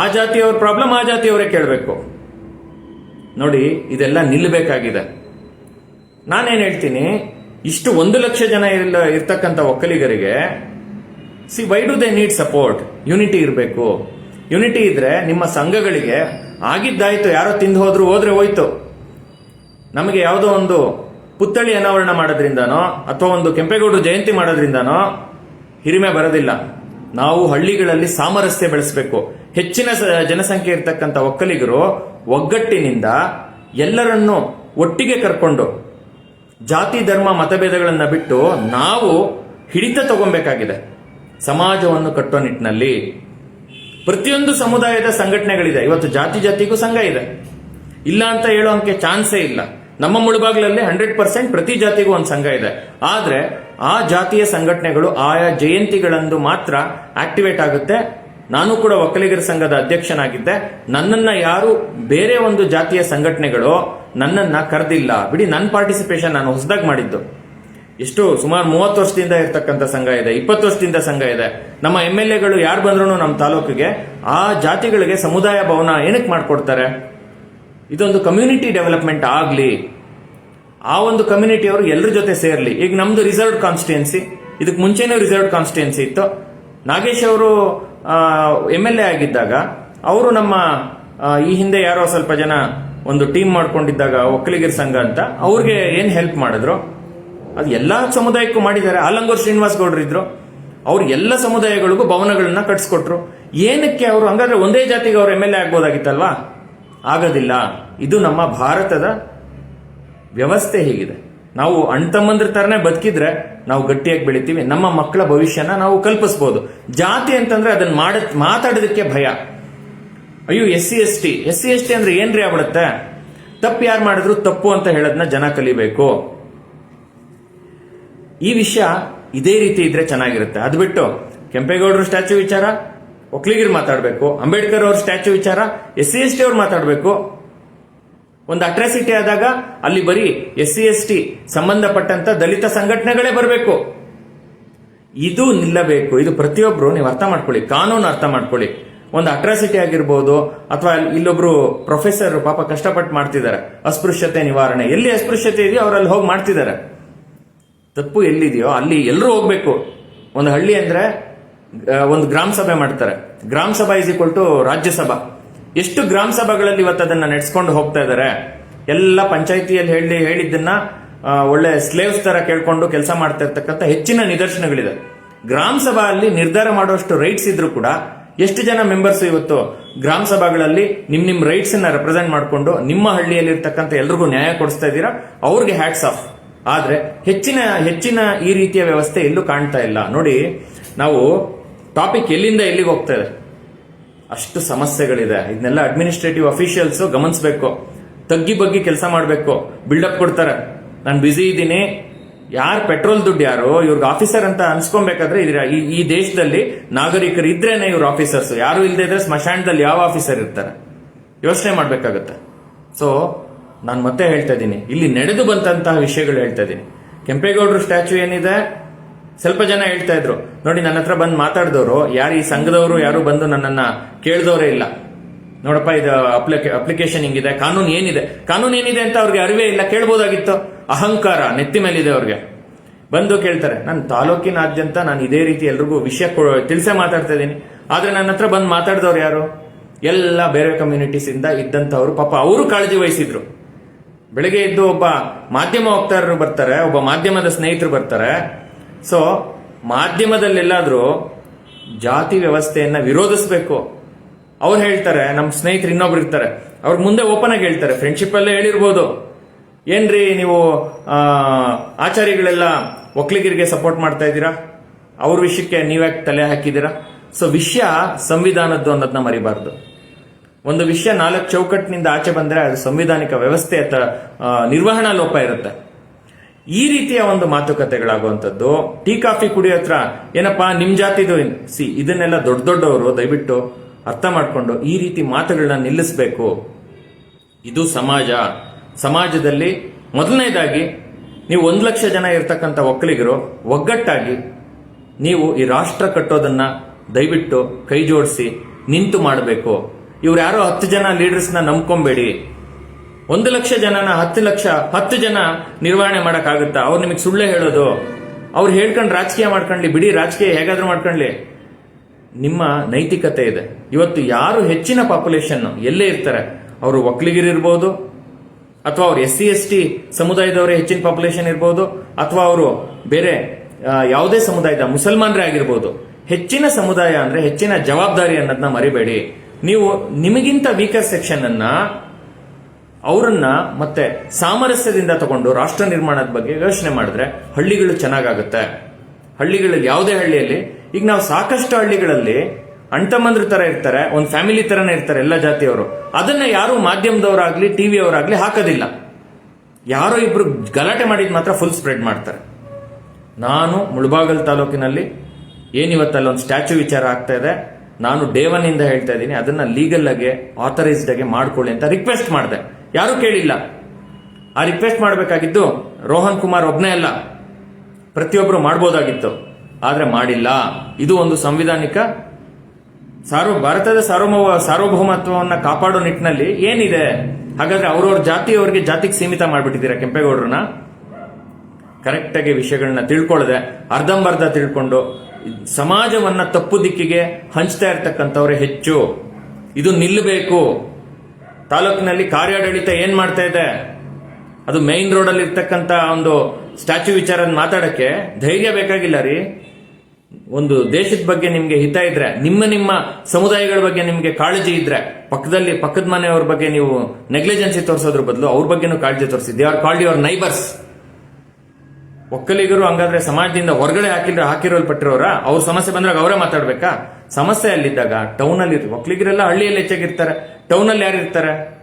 ಆ ಜಾತಿಯವ್ರ ಪ್ರಾಬ್ಲಮ್ ಆ ಜಾತಿಯವರೇ ಕೇಳಬೇಕು. ನೋಡಿ, ಇದೆಲ್ಲ ನಿಲ್ಲಬೇಕಾಗಿದೆ. ನಾನೇನು ಹೇಳ್ತೀನಿ, ಇಷ್ಟು ಒಂದು ಲಕ್ಷ ಜನ ಇಲ್ಲ ಇರ್ತಕ್ಕಂಥ ಒಕ್ಕಲಿಗರಿಗೆ, see why do they need support unity ಇರಬೇಕು. ಯುನಿಟಿ ಇದ್ರೆ ನಿಮ್ಮ ಸಂಘಗಳಿಗೆ, ಆಗಿದ್ದಾಯ್ತು, ಯಾರೋ ತಿಂದು ಹೋದ್ರು, ಹೋದ್ರೆ ಹೋಯ್ತು. ನಮಗೆ ಯಾವುದೋ ಒಂದು ಪುತ್ಥಳಿ ಅನಾವರಣ ಮಾಡೋದ್ರಿಂದನೋ, ಅಥವಾ ಒಂದು ಕೆಂಪೇಗೌಡರು ಜಯಂತಿ ಮಾಡೋದ್ರಿಂದನೋ, ಹಿರಿಮೆ ಬರೋದಿಲ್ಲ. ನಾವು ಹಳ್ಳಿಗಳಲ್ಲಿ ಸಾಮರಸ್ಯ ಬೆಳೆಸಬೇಕು. ಹೆಚ್ಚಿನ ಜನಸಂಖ್ಯೆ ಇರ್ತಕ್ಕಂಥ ಒಕ್ಕಲಿಗರು ಒಗ್ಗಟ್ಟಿನಿಂದ ಎಲ್ಲರನ್ನು ಒಟ್ಟಿಗೆ ಕರ್ಕೊಂಡು ಜಾತಿ, ಧರ್ಮ, ಮತಭೇದಗಳನ್ನ ಬಿಟ್ಟು ನಾವು ಹಿಡಿತ ತಗೊಬೇಕಾಗಿದೆ. ಸಮಾಜವನ್ನು ಕಟ್ಟೋ ನಿಟ್ಟಿನಲ್ಲಿ ಪ್ರತಿಯೊಂದು ಸಮುದಾಯದ ಸಂಘಟನೆಗಳಿದೆ. ಇವತ್ತು ಜಾತಿ ಜಾತಿಗೂ ಸಂಘ ಇದೆ. ಇಲ್ಲ ಅಂತ ಹೇಳೋಂಕೆ ಚಾನ್ಸೇ ಇಲ್ಲ. ನಮ್ಮ ಮುಳುಬಾಗ್ಲಲ್ಲಿ ಹಂಡ್ರೆಡ್ ಪರ್ಸೆಂಟ್ ಪ್ರತಿ ಜಾತಿಗೂ ಒಂದು ಸಂಘ ಇದೆ. ಆದ್ರೆ ಆ ಜಾತಿಯ ಸಂಘಟನೆಗಳು ಆಯಾ ಜಯಂತಿಗಳಂದು ಮಾತ್ರ ಆಕ್ಟಿವೇಟ್ ಆಗುತ್ತೆ. ನಾನು ಕೂಡ ಒಕ್ಕಲಿಗರ ಸಂಘದ ಅಧ್ಯಕ್ಷನಾಗಿದ್ದೆ. ನನ್ನನ್ನ ಯಾರು ಬೇರೆ ಒಂದು ಜಾತಿಯ ಸಂಘಟನೆಗಳು ನನ್ನನ್ನ ಕರೆದಿಲ್ಲ. ಬಿಡಿ ನನ್ನ ಪಾರ್ಟಿಸಿಪೇಷನ್ ನಾನು ಹೊಸದಾಗಿ ಮಾಡಿದ್ದು. ಎಷ್ಟು ಸುಮಾರು ಮೂವತ್ತು ವರ್ಷದಿಂದ ಇರ್ತಕ್ಕಂಥ ಸಂಘ ಇದೆ, ಇಪ್ಪತ್ತು ವರ್ಷದಿಂದ ಸಂಘ ಇದೆ. ನಮ್ಮ ಎಂ ಎಲ್ ಎಗಳು ಯಾರು ಬಂದ್ರು ನಮ್ಮ ತಾಲೂಕಿಗೆ ಆ ಜಾತಿಗಳಿಗೆ ಸಮುದಾಯ ಭವನ ಏನಕ್ಕೆ ಮಾಡಿಕೊಡ್ತಾರೆ? ಇದೊಂದು ಕಮ್ಯುನಿಟಿ ಡೆವಲಪ್ಮೆಂಟ್ ಆಗಲಿ. ಆ ಒಂದು ಕಮ್ಯುನಿಟಿಯವರು ಎಲ್ಲರ ಜೊತೆ ಸೇರ್ಲಿ. ಈಗ ನಮ್ದು ರಿಸರ್ವ್ಡ್ ಕಾನ್ಸ್ಟಿಟ್ಯೂನ್ಸಿ ಇದಕ್ಕೆ ಮುಂಚೆನೂ ರಿಸರ್ವ್ಡ್ ಕಾನ್ಸ್ಟಿಟ್ಯೂನ್ಸಿ ಇತ್ತು. ನಾಗೇಶ್ ಅವರು ಎಂ ಎಲ್ ಎ ಆಗಿದ್ದಾಗ, ಅವರು ನಮ್ಮ ಈ ಹಿಂದೆ ಯಾರೋ ಸ್ವಲ್ಪ ಜನ ಒಂದು ಟೀಮ್ ಮಾಡ್ಕೊಂಡಿದ್ದಾಗ, ಒಕ್ಕಲಿಗರ ಸಂಘ ಅಂತ, ಅವ್ರಿಗೆ ಏನು ಹೆಲ್ಪ್ ಮಾಡಿದ್ರು? ಅದು ಎಲ್ಲ ಸಮುದಾಯಕ್ಕೂ ಮಾಡಿದ್ದಾರೆ. ಆಲಂಗೂರ್ ಶ್ರೀನಿವಾಸ್ ಗೌಡ್ರು ಇದ್ರು. ಅವ್ರು ಎಲ್ಲ ಸಮುದಾಯಗಳಿಗೂ ಭವನಗಳನ್ನ ಕಟ್ಸ್ಕೊಟ್ರು. ಏನಕ್ಕೆ ಅವರು, ಹಂಗಾದ್ರೆ ಒಂದೇ ಜಾತಿಗೆ ಅವ್ರು ಎಂ ಎಲ್ ಎ ಆಗ್ಬೋದಾಗಿತ್ತಲ್ವಾ? ಆಗೋದಿಲ್ಲ. ಇದು ನಮ್ಮ ಭಾರತದ ವ್ಯವಸ್ಥೆ ಹೇಗಿದೆ? ನಾವು ಅಣ್ತಮ್ಮಂದ್ರ ತರನೇ ಬದುಕಿದ್ರೆ ನಾವು ಗಟ್ಟಿಯಾಗಿ ಬೆಳಿತೀವಿ. ನಮ್ಮ ಮಕ್ಕಳ ಭವಿಷ್ಯನ ನಾವು ಕಲ್ಪಿಸಬಹುದು ಜಾತಿ ಅಂತಂದ್ರೆ ಅದನ್ನ ಮಾಡ, ಮಾತಾಡೋದಕ್ಕೆ ಭಯ. ಅಯ್ಯೋ S C S T S C S T ಅಂದ್ರೆ ಏನ್ರಿ ಆಗ್ಬಿಡುತ್ತೆ? ತಪ್ಪು ಯಾರು ಮಾಡಿದ್ರು ತಪ್ಪು ಅಂತ ಹೇಳೋದನ್ನ ಜನ ಕಲಿಬೇಕು. ಈ ವಿಷಯ ಇದೇ ರೀತಿ ಇದ್ರೆ ಚೆನ್ನಾಗಿರುತ್ತೆ. ಅದು ಬಿಟ್ಟು ಕೆಂಪೇಗೌಡರು ಸ್ಟ್ಯಾಚು ವಿಚಾರ, ಒಕ್ಲಿಗಿರ್ ಮಾತಾಡಬೇಕು, ಅಂಬೇಡ್ಕರ್ ಅವ್ರ ಸ್ಟ್ಯಾಚು ವಿಚಾರ ಎಸ್ ಸಿ ಎಸ್ ಟಿ ಅವ್ರು ಮಾತಾಡಬೇಕು ಒಂದು ಅಟ್ರಾಸಿಟಿ ಆದಾಗ ಅಲ್ಲಿ ಬರೀ ಎಸ್ ಸಿ ಎಸ್ ಟಿ ಸಂಬಂಧಪಟ್ಟಂತ ದಲಿತ ಸಂಘಟನೆಗಳೇ ಬರಬೇಕು. ಇದು ನಿಲ್ಲಬೇಕು. ಇದು ಪ್ರತಿಯೊಬ್ರು ನೀವು ಅರ್ಥ ಮಾಡ್ಕೊಳ್ಳಿ. ಕಾನೂನು ಅರ್ಥ ಮಾಡ್ಕೊಳ್ಳಿ. ಒಂದು ಅಟ್ರಾಸಿಟಿ ಆಗಿರ್ಬೋದು, ಅಥವಾ ಇಲ್ಲೊಬ್ರು ಪ್ರೊಫೆಸರ್ ಪಾಪ ಕಷ್ಟಪಟ್ಟು ಮಾಡ್ತಿದ್ದಾರೆ. ಅಸ್ಪೃಶ್ಯತೆ ನಿವಾರಣೆ. ಎಲ್ಲಿ ಅಸ್ಪೃಶ್ಯತೆ ಇದೆಯೋ ಅವರಲ್ಲಿ ಹೋಗಿ ಮಾಡ್ತಿದ್ದಾರೆ. ತಪ್ಪು ಎಲ್ಲಿದೆಯೋ ಅಲ್ಲಿ ಎಲ್ಲರೂ ಹೋಗ್ಬೇಕು. ಒಂದು ಹಳ್ಳಿ ಅಂದ್ರೆ ಒಂದು ಗ್ರಾಮ ಸಭೆ ಮಾಡ್ತಾರೆ. Gram sabha is equal to Rajya Sabha. ಎಷ್ಟು ಗ್ರಾಮ ಸಭೆಗಳಲ್ಲಿ ಇವತ್ತು ಅದನ್ನ ನಡೆಸ್ಕೊಂಡು ಹೋಗ್ತಾ ಇದ್ದಾರೆ ಎಲ್ಲ ಪಂಚಾಯತಿಯಲ್ಲಿ ಹೇಳಿ ಹೇಳಿದ್ದನ್ನ ಒಳ್ಳೆ ಸ್ಲೇವ್ಸ್ ತರ ಕೇಳ್ಕೊಂಡು ಕೆಲಸ ಮಾಡ್ತಾ ಇರ್ತಕ್ಕಂಥ ಹೆಚ್ಚಿನ ನಿದರ್ಶನಗಳಿದೆ. ಗ್ರಾಮ ಸಭಾ ಅಲ್ಲಿ ನಿರ್ಧಾರ ಮಾಡುವಷ್ಟು ರೈಟ್ಸ್ ಇದ್ರು ಕೂಡ ಎಷ್ಟು ಜನ ಮೆಂಬರ್ಸ್ ಇವತ್ತು ಗ್ರಾಮ ಸಭಾಗಳಲ್ಲಿ ನಿಮ್ ನಿಮ್ ರೈಟ್ಸ್ ಅನ್ನ ರೆಪ್ರೆಸೆಂಟ್ ಮಾಡಿಕೊಂಡು ನಿಮ್ಮ ಹಳ್ಳಿಯಲ್ಲಿ ಇರ್ತಕ್ಕಂಥ ಎಲ್ರಿಗೂ ನ್ಯಾಯ ಕೊಡಿಸ್ತಾ ಇದ್ದೀರಾ? ಅವ್ರಿಗೆ ಹ್ಯಾಟ್ಸ್ ಆಫ್ ಆದ್ರೆ ಹೆಚ್ಚಿನ ಹೆಚ್ಚಿನ ಈ ರೀತಿಯ ವ್ಯವಸ್ಥೆ ಎಲ್ಲೂ ಕಾಣ್ತಾ ಇಲ್ಲ. ನೋಡಿ, ನಾವು ಟಾಪಿಕ್ ಎಲ್ಲಿಂದ ಎಲ್ಲಿಗೆ ಹೋಗ್ತಾ ಇದೆ? ಅಷ್ಟು ಸಮಸ್ಯೆಗಳಿದೆ. ಇದನ್ನೆಲ್ಲ ಅಡ್ಮಿನಿಸ್ಟ್ರೇಟಿವ್ ಅಫಿಷಿಯಲ್ಸ್ ಗಮನಿಸಬೇಕು. ತಗ್ಗಿ ಬಗ್ಗಿ ಕೆಲಸ ಮಾಡಬೇಕು. ಬಿಲ್ಡಪ್ ಕೊಡ್ತಾರೆ. ನಾನು ಬ್ಯುಸಿ ಇದ್ದೀನಿ. ಯಾರು ಪೆಟ್ರೋಲ್ ದುಡ್ಡು ಯಾರು? ಇವ್ರಿಗೆ ಆಫೀಸರ್ ಅಂತ ಅನ್ಸ್ಕೊಬೇಕಾದ್ರೆ ಇದ್ರ ಈ ಈ ದೇಶದಲ್ಲಿ ನಾಗರಿಕರು ಇದ್ರೇನೆ ಇವ್ರ ಆಫೀಸರ್ಸ್ ಯಾರು ಇಲ್ಲದೆ ಇದ್ರೆ ಸ್ಮಶಾನದಲ್ಲಿ ಯಾವ ಆಫೀಸರ್ ಇರ್ತಾರೆ? ಯೋಚನೆ ಮಾಡಬೇಕಾಗತ್ತೆ. ಸೊ ನಾನು ಮತ್ತೆ ಹೇಳ್ತಾ ಇದ್ದೀನಿ. ಇಲ್ಲಿ ನಡೆದು ಬಂದಂತಹ ವಿಷಯಗಳು ಹೇಳ್ತಾ ಇದ್ದೀನಿ. ಕೆಂಪೇಗೌಡರು ಸ್ಟ್ಯಾಚು ಏನಿದೆ? ಸ್ವಲ್ಪ ಜನ ಹೇಳ್ತಾ ಇದ್ರು, ನೋಡಿ, ನನ್ನ ಹತ್ರ ಬಂದು ಮಾತಾಡಿದವರು, ಯಾರು ಈ ಸಂಘದವರು, ಯಾರು ಬಂದು ನನ್ನನ್ನ ಕೇಳಿದವರೇ ಇಲ್ಲ. ನೋಡಪ್ಪ, ಇದು ಅಪ್ಲಿಕೇಶನ್ ಹಿಂಗಿದೆ, ಕಾನೂನು ಏನಿದೆ? ಕಾನೂನು ಏನಿದೆ ಅಂತ ಅವ್ರಿಗೆ ಅರಿವೇ ಇಲ್ಲ, ಕೇಳ್ಬೋದಾಗಿತ್ತು. ಅಹಂಕಾರ, ನೆತ್ತಿ ಮೇಲಿದೆ ಅವ್ರಿಗೆ. ಬಂದು ಕೇಳ್ತಾರೆ, ನಾನು ತಾಲೂಕಿನಾದ್ಯಂತ ನಾನು ಇದೇ ರೀತಿ ಎಲ್ರಿಗೂ ವಿಷಯ ತಿಳಿಸೇ ಮಾತಾಡ್ತಾ ಇದ್ದೀನಿ. ಆದ್ರೆ ನನ್ನ ಹತ್ರ ಬಂದು ಮಾತಾಡಿದವ್ರು ಯಾರು? ಎಲ್ಲ ಬೇರೆ ಕಮ್ಯುನಿಟೀಸ್ ಇಂದ ಇದ್ದಂಥವ್ರು, ಪಾಪ ಅವರು ಕಾಳಜಿ ವಹಿಸಿದ್ರು. ಬೆಳಗ್ಗೆ ಎದ್ದು ಒಬ್ಬ ಮಾಧ್ಯಮ ವಕ್ತಾರರು ಬರ್ತಾರೆ, ಒಬ್ಬ ಮಾಧ್ಯಮದ ಸ್ನೇಹಿತರು ಬರ್ತಾರೆ. ಸೊ ಮಾಧ್ಯಮದಲ್ಲೆಲ್ಲಾದರೂ ಜಾತಿ ವ್ಯವಸ್ಥೆಯನ್ನ ವಿರೋಧಿಸಬೇಕು. ಅವ್ರು ಹೇಳ್ತಾರೆ ನಮ್ಮ ಸ್ನೇಹಿತರು ಇನ್ನೊಬ್ರು ಇರ್ತಾರೆ. ಅವ್ರ ಮುಂದೆ ಓಪನ್ ಆಗಿ ಹೇಳ್ತಾರೆ ಫ್ರೆಂಡ್ಶಿಪ್ ಅಲ್ಲೇ ಹೇಳಿರ್ಬೋದು. ಏನ್ರಿ ನೀವು ಆಚಾರ್ಯಗಳೆಲ್ಲ ಒಕ್ಲಿಗರಿಗೆ ಸಪೋರ್ಟ್ ಮಾಡ್ತಾ ಇದ್ದೀರಾ? ಅವ್ರ ವಿಷಯಕ್ಕೆ ನೀವ್ಯಾಕೆ ತಲೆ ಹಾಕಿದ್ದೀರಾ? ಸೊ ವಿಷಯ ಸಂವಿಧಾನದ್ದು ಅನ್ನೋದನ್ನ ಮರಿಬಾರ್ದು. ಒಂದು ವಿಷಯ ನಾಲ್ಕು ಚೌಕಟ್ಟಿನಿಂದ ಆಚೆ ಬಂದ್ರೆ ಅದು ಸಂವಿಧಾನಿಕ ವ್ಯವಸ್ಥೆ ಅಥವಾ ನಿರ್ವಹಣಾ ಲೋಪ ಇರುತ್ತೆ. ಈ ರೀತಿಯ ಒಂದು ಮಾತುಕತೆಗಳಾಗುವಂಥದ್ದು. ಟೀ, ಕಾಫಿ ಕುಡಿಯೋ ಹತ್ರ ಏನಪ್ಪಾ, ನಿಮ್ ಜಾತಿದು ಸಿ, ಇದನ್ನೆಲ್ಲ ದೊಡ್ಡ ದೊಡ್ಡವರು ದಯವಿಟ್ಟು ಅರ್ಥ ಮಾಡಿಕೊಂಡು ಈ ರೀತಿ ಮಾತುಗಳನ್ನ ನಿಲ್ಲಿಸಬೇಕು. ಇದು ಸಮಾಜ. ಸಮಾಜದಲ್ಲಿ ಮೊದಲನೇದಾಗಿ ನೀವು ಒಂದು ಲಕ್ಷ ಜನ ಇರತಕ್ಕಂಥ ಒಕ್ಕಲಿಗರು, ಒಗ್ಗಟ್ಟಾಗಿ ನೀವು ಈ ರಾಷ್ಟ್ರ ಕಟ್ಟೋದನ್ನ ದಯವಿಟ್ಟು ಕೈ ಜೋಡಿಸಿ ನಿಂತು ಮಾಡಬೇಕು. ಇವ್ರು ಯಾರೋ ಹತ್ತು ಜನ ಲೀಡರ್ಸ್ನ ನಂಬ್ಕೊಂಬೇಡಿ. ಒಂದು ಲಕ್ಷ ಜನನ, ಹತ್ತು ಲಕ್ಷ, ಹತ್ತು ಜನ ನಿರ್ವಹಣೆ ಮಾಡಕ್ಕಾಗುತ್ತಾ? ಅವ್ರು ನಿಮಗೆ ಸುಳ್ಳೆ ಹೇಳೋದು. ಅವ್ರು ಹೇಳ್ಕೊಂಡು ರಾಜಕೀಯ ಮಾಡ್ಕೊಂಡ್ಲಿ, ಬಿಡಿ ರಾಜಕೀಯ ಹೇಗಾದ್ರೂ ಮಾಡ್ಕೊಂಡ್ಲಿ. ನಿಮ್ಮ ನೈತಿಕತೆ ಇದೆ. ಇವತ್ತು ಯಾರು ಹೆಚ್ಚಿನ ಪಾಪ್ಯುಲೇಷನ್ ಎಲ್ಲೇ ಇರ್ತಾರೆ? ಅವರು ಒಕ್ಕಲಿಗರಿರ್ಬೋದು ಅಥವಾ ಅವ್ರು ಎಸ್ ಸಿ ಎಸ್ ಟಿ ಸಮುದಾಯದವರೇ ಹೆಚ್ಚಿನ ಪಾಪ್ಯುಲೇಷನ್ ಇರ್ಬೋದು, ಅಥವಾ ಅವರು ಬೇರೆ ಯಾವುದೇ ಸಮುದಾಯದ ಮುಸಲ್ಮಾನರೇ ಆಗಿರ್ಬೋದು. ಹೆಚ್ಚಿನ ಸಮುದಾಯ ಅಂದ್ರೆ ಹೆಚ್ಚಿನ ಜವಾಬ್ದಾರಿ ಅನ್ನೋದನ್ನ ಮರಿಬೇಡಿ. ನೀವು ನಿಮಗಿಂತ ವೀಕರ್ ಸೆಕ್ಷನ್ ಅನ್ನ ಅವರನ್ನ ಮತ್ತೆ ಸಾಮರಸ್ಯದಿಂದ ತಗೊಂಡು ರಾಷ್ಟ್ರ ನಿರ್ಮಾಣದ ಬಗ್ಗೆ ಯೋಚನೆ ಮಾಡಿದ್ರೆ ಹಳ್ಳಿಗಳು ಚೆನ್ನಾಗಾಗುತ್ತೆ. ಹಳ್ಳಿಗಳಲ್ಲಿ, ಯಾವುದೇ ಹಳ್ಳಿಯಲ್ಲಿ, ಈಗ ನಾವು ಸಾಕಷ್ಟು ಹಳ್ಳಿಗಳಲ್ಲಿ ಅಣ್ತಮ್ಮಂದ್ರ ತರ ಇರ್ತಾರೆ, ಒಂದು ಫ್ಯಾಮಿಲಿ ತರನೇ ಇರ್ತಾರೆ ಎಲ್ಲ ಜಾತಿಯವರು. ಅದನ್ನ ಯಾರು ಮಾಧ್ಯಮದವರಾಗ್ಲಿ ಟಿವಿ ಅವರಾಗ್ಲಿ ಹಾಕೋದಿಲ್ಲ. ಯಾರೋ ಇಬ್ರು ಗಲಾಟೆ ಮಾಡಿದ್ ಮಾತ್ರ ಫುಲ್ ಸ್ಪ್ರೆಡ್ ಮಾಡ್ತಾರೆ. ನಾನು ಮುಳಬಾಗಲ್ ತಾಲೂಕಿನಲ್ಲಿ ಏನಿವತ್ತಲ್ಲಿ ಒಂದು ಸ್ಟ್ಯಾಚು ವಿಚಾರ ಆಗ್ತಾ ಇದೆ. ನಾನು ಡೇ ಒನ್ ಇಂದ ಹೇಳ್ತಾ ಇದ್ದೀನಿ, ಅದನ್ನ ಲೀಗಲ್ ಆಗಿ ಆಥರೈಸ್ಡ್ ಆಗಿ ಮಾಡ್ಕೊಳ್ಳಿ ಅಂತ ರಿಕ್ವೆಸ್ಟ್ ಮಾಡಿದೆ. ಯಾರು ಕೇಳಿಲ್ಲ. ಆ ರಿಕ್ವೆಸ್ಟ್ ಮಾಡಬೇಕಾಗಿದ್ದು ರೋಹನ್ ಕುಮಾರ್ ಒಬ್ಬನೇ ಅಲ್ಲ. ಪ್ರತಿಯೊಬ್ಬರು ಮಾಡ್ಬೋದಾಗಿತ್ತು. ಆದ್ರೆ ಮಾಡಿಲ್ಲ. ಇದು ಒಂದು ಸಂವಿಧಾನಿಕ ಸಾರ್ವ, ಭಾರತದ ಸಾರ್ವಭೌಮ ಸಾರ್ವಭೌಮತ್ವವನ್ನು ಕಾಪಾಡೋ ನಿಟ್ಟಿನಲ್ಲಿ ಏನಿದೆ? ಹಾಗಾದ್ರೆ ಅವ್ರವ್ರ ಜಾತಿಯವರಿಗೆ ಜಾತಿಗೆ ಸೀಮಿತ ಮಾಡಿಬಿಟ್ಟಿದ್ದೀರಾ ಕೆಂಪೇಗೌಡರನ್ನ? ಕರೆಕ್ಟಾಗಿ ವಿಷಯಗಳನ್ನ ತಿಳ್ಕೊಳ್ಳದೆ ಅರ್ಧಂಬರ್ಧ ತಿಳ್ಕೊಂಡು ಸಮಾಜವನ್ನ ತಪ್ಪು ದಿಕ್ಕಿಗೆ ಹಂಚ್ತಾ ಇರ್ತಕ್ಕಂಥವ್ರೆ ಹೆಚ್ಚು. ಇದು ನಿಲ್ಲಬೇಕು ತಾಲೂಕಿನಲ್ಲಿ ಕಾರ್ಯಾಡಳಿತ ಏನ್ ಮಾಡ್ತಾ ಇದೆ? ಅದು ಮೈನ್ ರೋಡ್ ಅಲ್ಲಿ ಇರ್ತಕ್ಕಂತ ಒಂದು ಸ್ಟ್ಯಾಚ್ಯೂ ವಿಚಾರ ಮಾತಾಡಕ್ಕೆ ಧೈರ್ಯ ಬೇಕಾಗಿಲ್ಲ ರೀ. ಒಂದು ದೇಶದ ಬಗ್ಗೆ ನಿಮ್ಗೆ ಹಿತ ಇದ್ರೆ, ನಿಮ್ಮ ನಿಮ್ಮ ಸಮುದಾಯಗಳ ಬಗ್ಗೆ ನಿಮ್ಗೆ ಕಾಳಜಿ ಇದ್ರೆ, ಪಕ್ಕದಲ್ಲಿ ಪಕ್ಕದ ಮನೆಯವ್ರ ಬಗ್ಗೆ ನೀವು ನೆಗ್ಲಿಜೆನ್ಸಿ ತೋರಿಸೋದ್ರ ಬದಲು ಅವ್ರ ಬಗ್ಗೆನೂ ಕಾಳಜಿ ತೋರಿಸಿ. They are called your neighbours ಒಕ್ಕಲಿಗರು ಹಂಗಾದ್ರೆ ಸಮಾಜದಿಂದ ಹೊರಗಡೆ ಹಾಕಿದ್ರೆ ಹಾಕಿರೋಲ್ಪಟ್ಟಿರೋರ? ಅವ್ರ ಸಮಸ್ಯೆ ಬಂದಾಗ ಅವರೇ ಮಾತಾಡ್ಬೇಕಾ? ಸಮಸ್ಯೆ ಅಲ್ಲಿದ್ದಾಗ ಟೌನ್ ಅಲ್ಲಿ ಒಕ್ಕಲಿಗರೆಲ್ಲ ಹಳ್ಳಿಯಲ್ಲಿ ಹೆಚ್ಚಾಗಿರ್ತಾರೆ. ಟೌನ್ ಅಲ್ಲಿ ಯಾರು ಇರ್ತಾರೆ?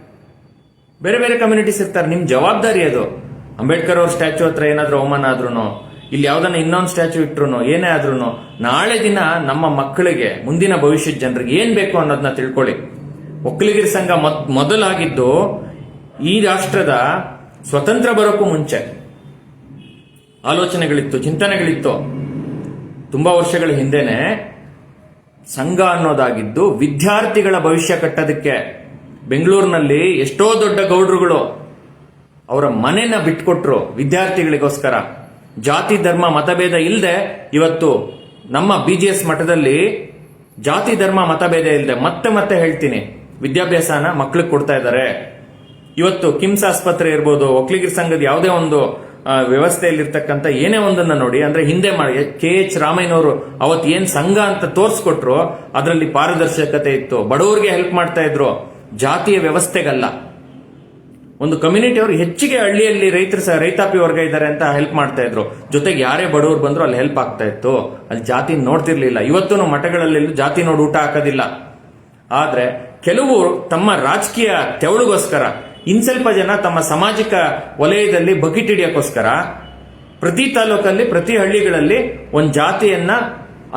ಬೇರೆ ಬೇರೆ ಕಮ್ಯುನಿಟೀಸ್ ಇರ್ತಾರೆ. ನಿಮ್ಮ ಜವಾಬ್ದಾರಿ ಅದು. ಅಂಬೇಡ್ಕರ್ ಅವ್ರ ಸ್ಟ್ಯಾಚು ಹತ್ರ ಏನಾದರೂ ಅವಮಾನ ಆದ್ರೂ ಇಲ್ಲಿ ಯಾವ್ದನ್ನ ಇನ್ನೊಂದು ಸ್ಟ್ಯಾಚು ಇಟ್ರು ಏನೇ ಆದ್ರೂ ನಾಳೆ ದಿನ ನಮ್ಮ ಮಕ್ಕಳಿಗೆ, ಮುಂದಿನ ಭವಿಷ್ಯದ ಜನರಿಗೆ ಏನ್ ಬೇಕು ಅನ್ನೋದನ್ನ ತಿಳ್ಕೊಳ್ಳಿ. ಒಕ್ಕಲಿಗರ ಸಂಘ ಮೊದ್- ಮೊದಲಾಗಿದ್ದು ಈ ರಾಷ್ಟ್ರದ ಸ್ವತಂತ್ರ ಬರೋಕ್ಕೂ ಮುಂಚೆ. ಆಲೋಚನೆಗಳಿತ್ತು, ಚಿಂತನೆಗಳಿತ್ತು. ತುಂಬಾ ವರ್ಷಗಳ ಹಿಂದೆನೆ ಸಂಘ ಅನ್ನೋದಾಗಿದ್ದು ವಿದ್ಯಾರ್ಥಿಗಳ ಭವಿಷ್ಯ ಕಟ್ಟೋದಕ್ಕೆ. ಬೆಂಗಳೂರಿನಲ್ಲಿ ಎಷ್ಟೋ ದೊಡ್ಡ ಗೌಡ್ರುಗಳು ಅವರ ಮನೆನ ಬಿಟ್ಕೊಟ್ರು ವಿದ್ಯಾರ್ಥಿಗಳಿಗೋಸ್ಕರ. ಜಾತಿ, ಧರ್ಮ, ಮತಭೇದ ಇಲ್ಲದೆ ಇವತ್ತು ನಮ್ಮ ಬಿ ಜಿ ಎಸ್ ಮಠದಲ್ಲಿ ಜಾತಿ, ಧರ್ಮ, ಮತಭೇದ ಇಲ್ಲದೆ ಮತ್ತೆ ಮತ್ತೆ ಹೇಳ್ತೀನಿ. ವಿದ್ಯಾಭ್ಯಾಸನ ಮಕ್ಳಿಗೆ ಕೊಡ್ತಾ ಇದ್ದಾರೆ. ಇವತ್ತು ಕಿಮ್ಸ್ ಆಸ್ಪತ್ರೆ ಇರ್ಬೋದು, ಒಕ್ಲಿಗಿರ್ ಸಂಘದ ಯಾವುದೇ ಒಂದು ವ್ಯವಸ್ಥೆಯಲ್ಲಿರ್ತಕ್ಕಂಥ ಏನೇ ಒಂದನ್ನ ನೋಡಿ, ಅಂದ್ರೆ ಹಿಂದೆ ಮಾಡಿ, ಕೆ ಎಚ್ ರಾಮಯ್ಯನವರು ಅವತ್ತು ಏನ್ ಸಂಘ ಅಂತ ತೋರಿಸ್ಕೊಟ್ರು, ಅದರಲ್ಲಿ ಪಾರದರ್ಶಕತೆ ಇತ್ತು. ಬಡವರಿಗೆ ಹೆಲ್ಪ್ ಮಾಡ್ತಾ ಇದ್ರು. ಜಾತಿಯ ವ್ಯವಸ್ಥೆಗಲ್ಲ. ಒಂದು ಕಮ್ಯುನಿಟಿ ಅವರು ಹೆಚ್ಚಿಗೆ ಹಳ್ಳಿಯಲ್ಲಿ ರೈತರು ಸಹ ರೈತಾಪಿ ವರ್ಗ ಇದ್ದಾರೆ ಅಂತ ಹೆಲ್ಪ್ ಮಾಡ್ತಾ ಇದ್ರು. ಜೊತೆಗೆ ಯಾರೇ ಬಡವರು ಬಂದ್ರು ಅಲ್ಲಿ ಹೆಲ್ಪ್ ಆಗ್ತಾ ಇತ್ತು. ಅಲ್ಲಿ ಜಾತಿ ನೋಡ್ತಿರ್ಲಿಲ್ಲ. ಇವತ್ತು ಮಠಗಳಲ್ಲಿ ಜಾತಿ ನೋಡಿ ಊಟ ಹಾಕೋದಿಲ್ಲ. ಆದ್ರೆ ಕೆಲವು ತಮ್ಮ ರಾಜಕೀಯ ತೆವಳಿಗೋಸ್ಕರ ಇನ್ ಸ್ವಲ್ಪ ಜನ ತಮ್ಮ ಸಾಮಾಜಿಕ ವಲಯದಲ್ಲಿ ಬಕೆಟ್ ಹಿಡಿಯೋಕ್ಕೋಸ್ಕರ ಪ್ರತಿ ತಾಲೂಕಲ್ಲಿ, ಪ್ರತಿ ಹಳ್ಳಿಗಳಲ್ಲಿ ಒಂದು ಜಾತಿಯನ್ನ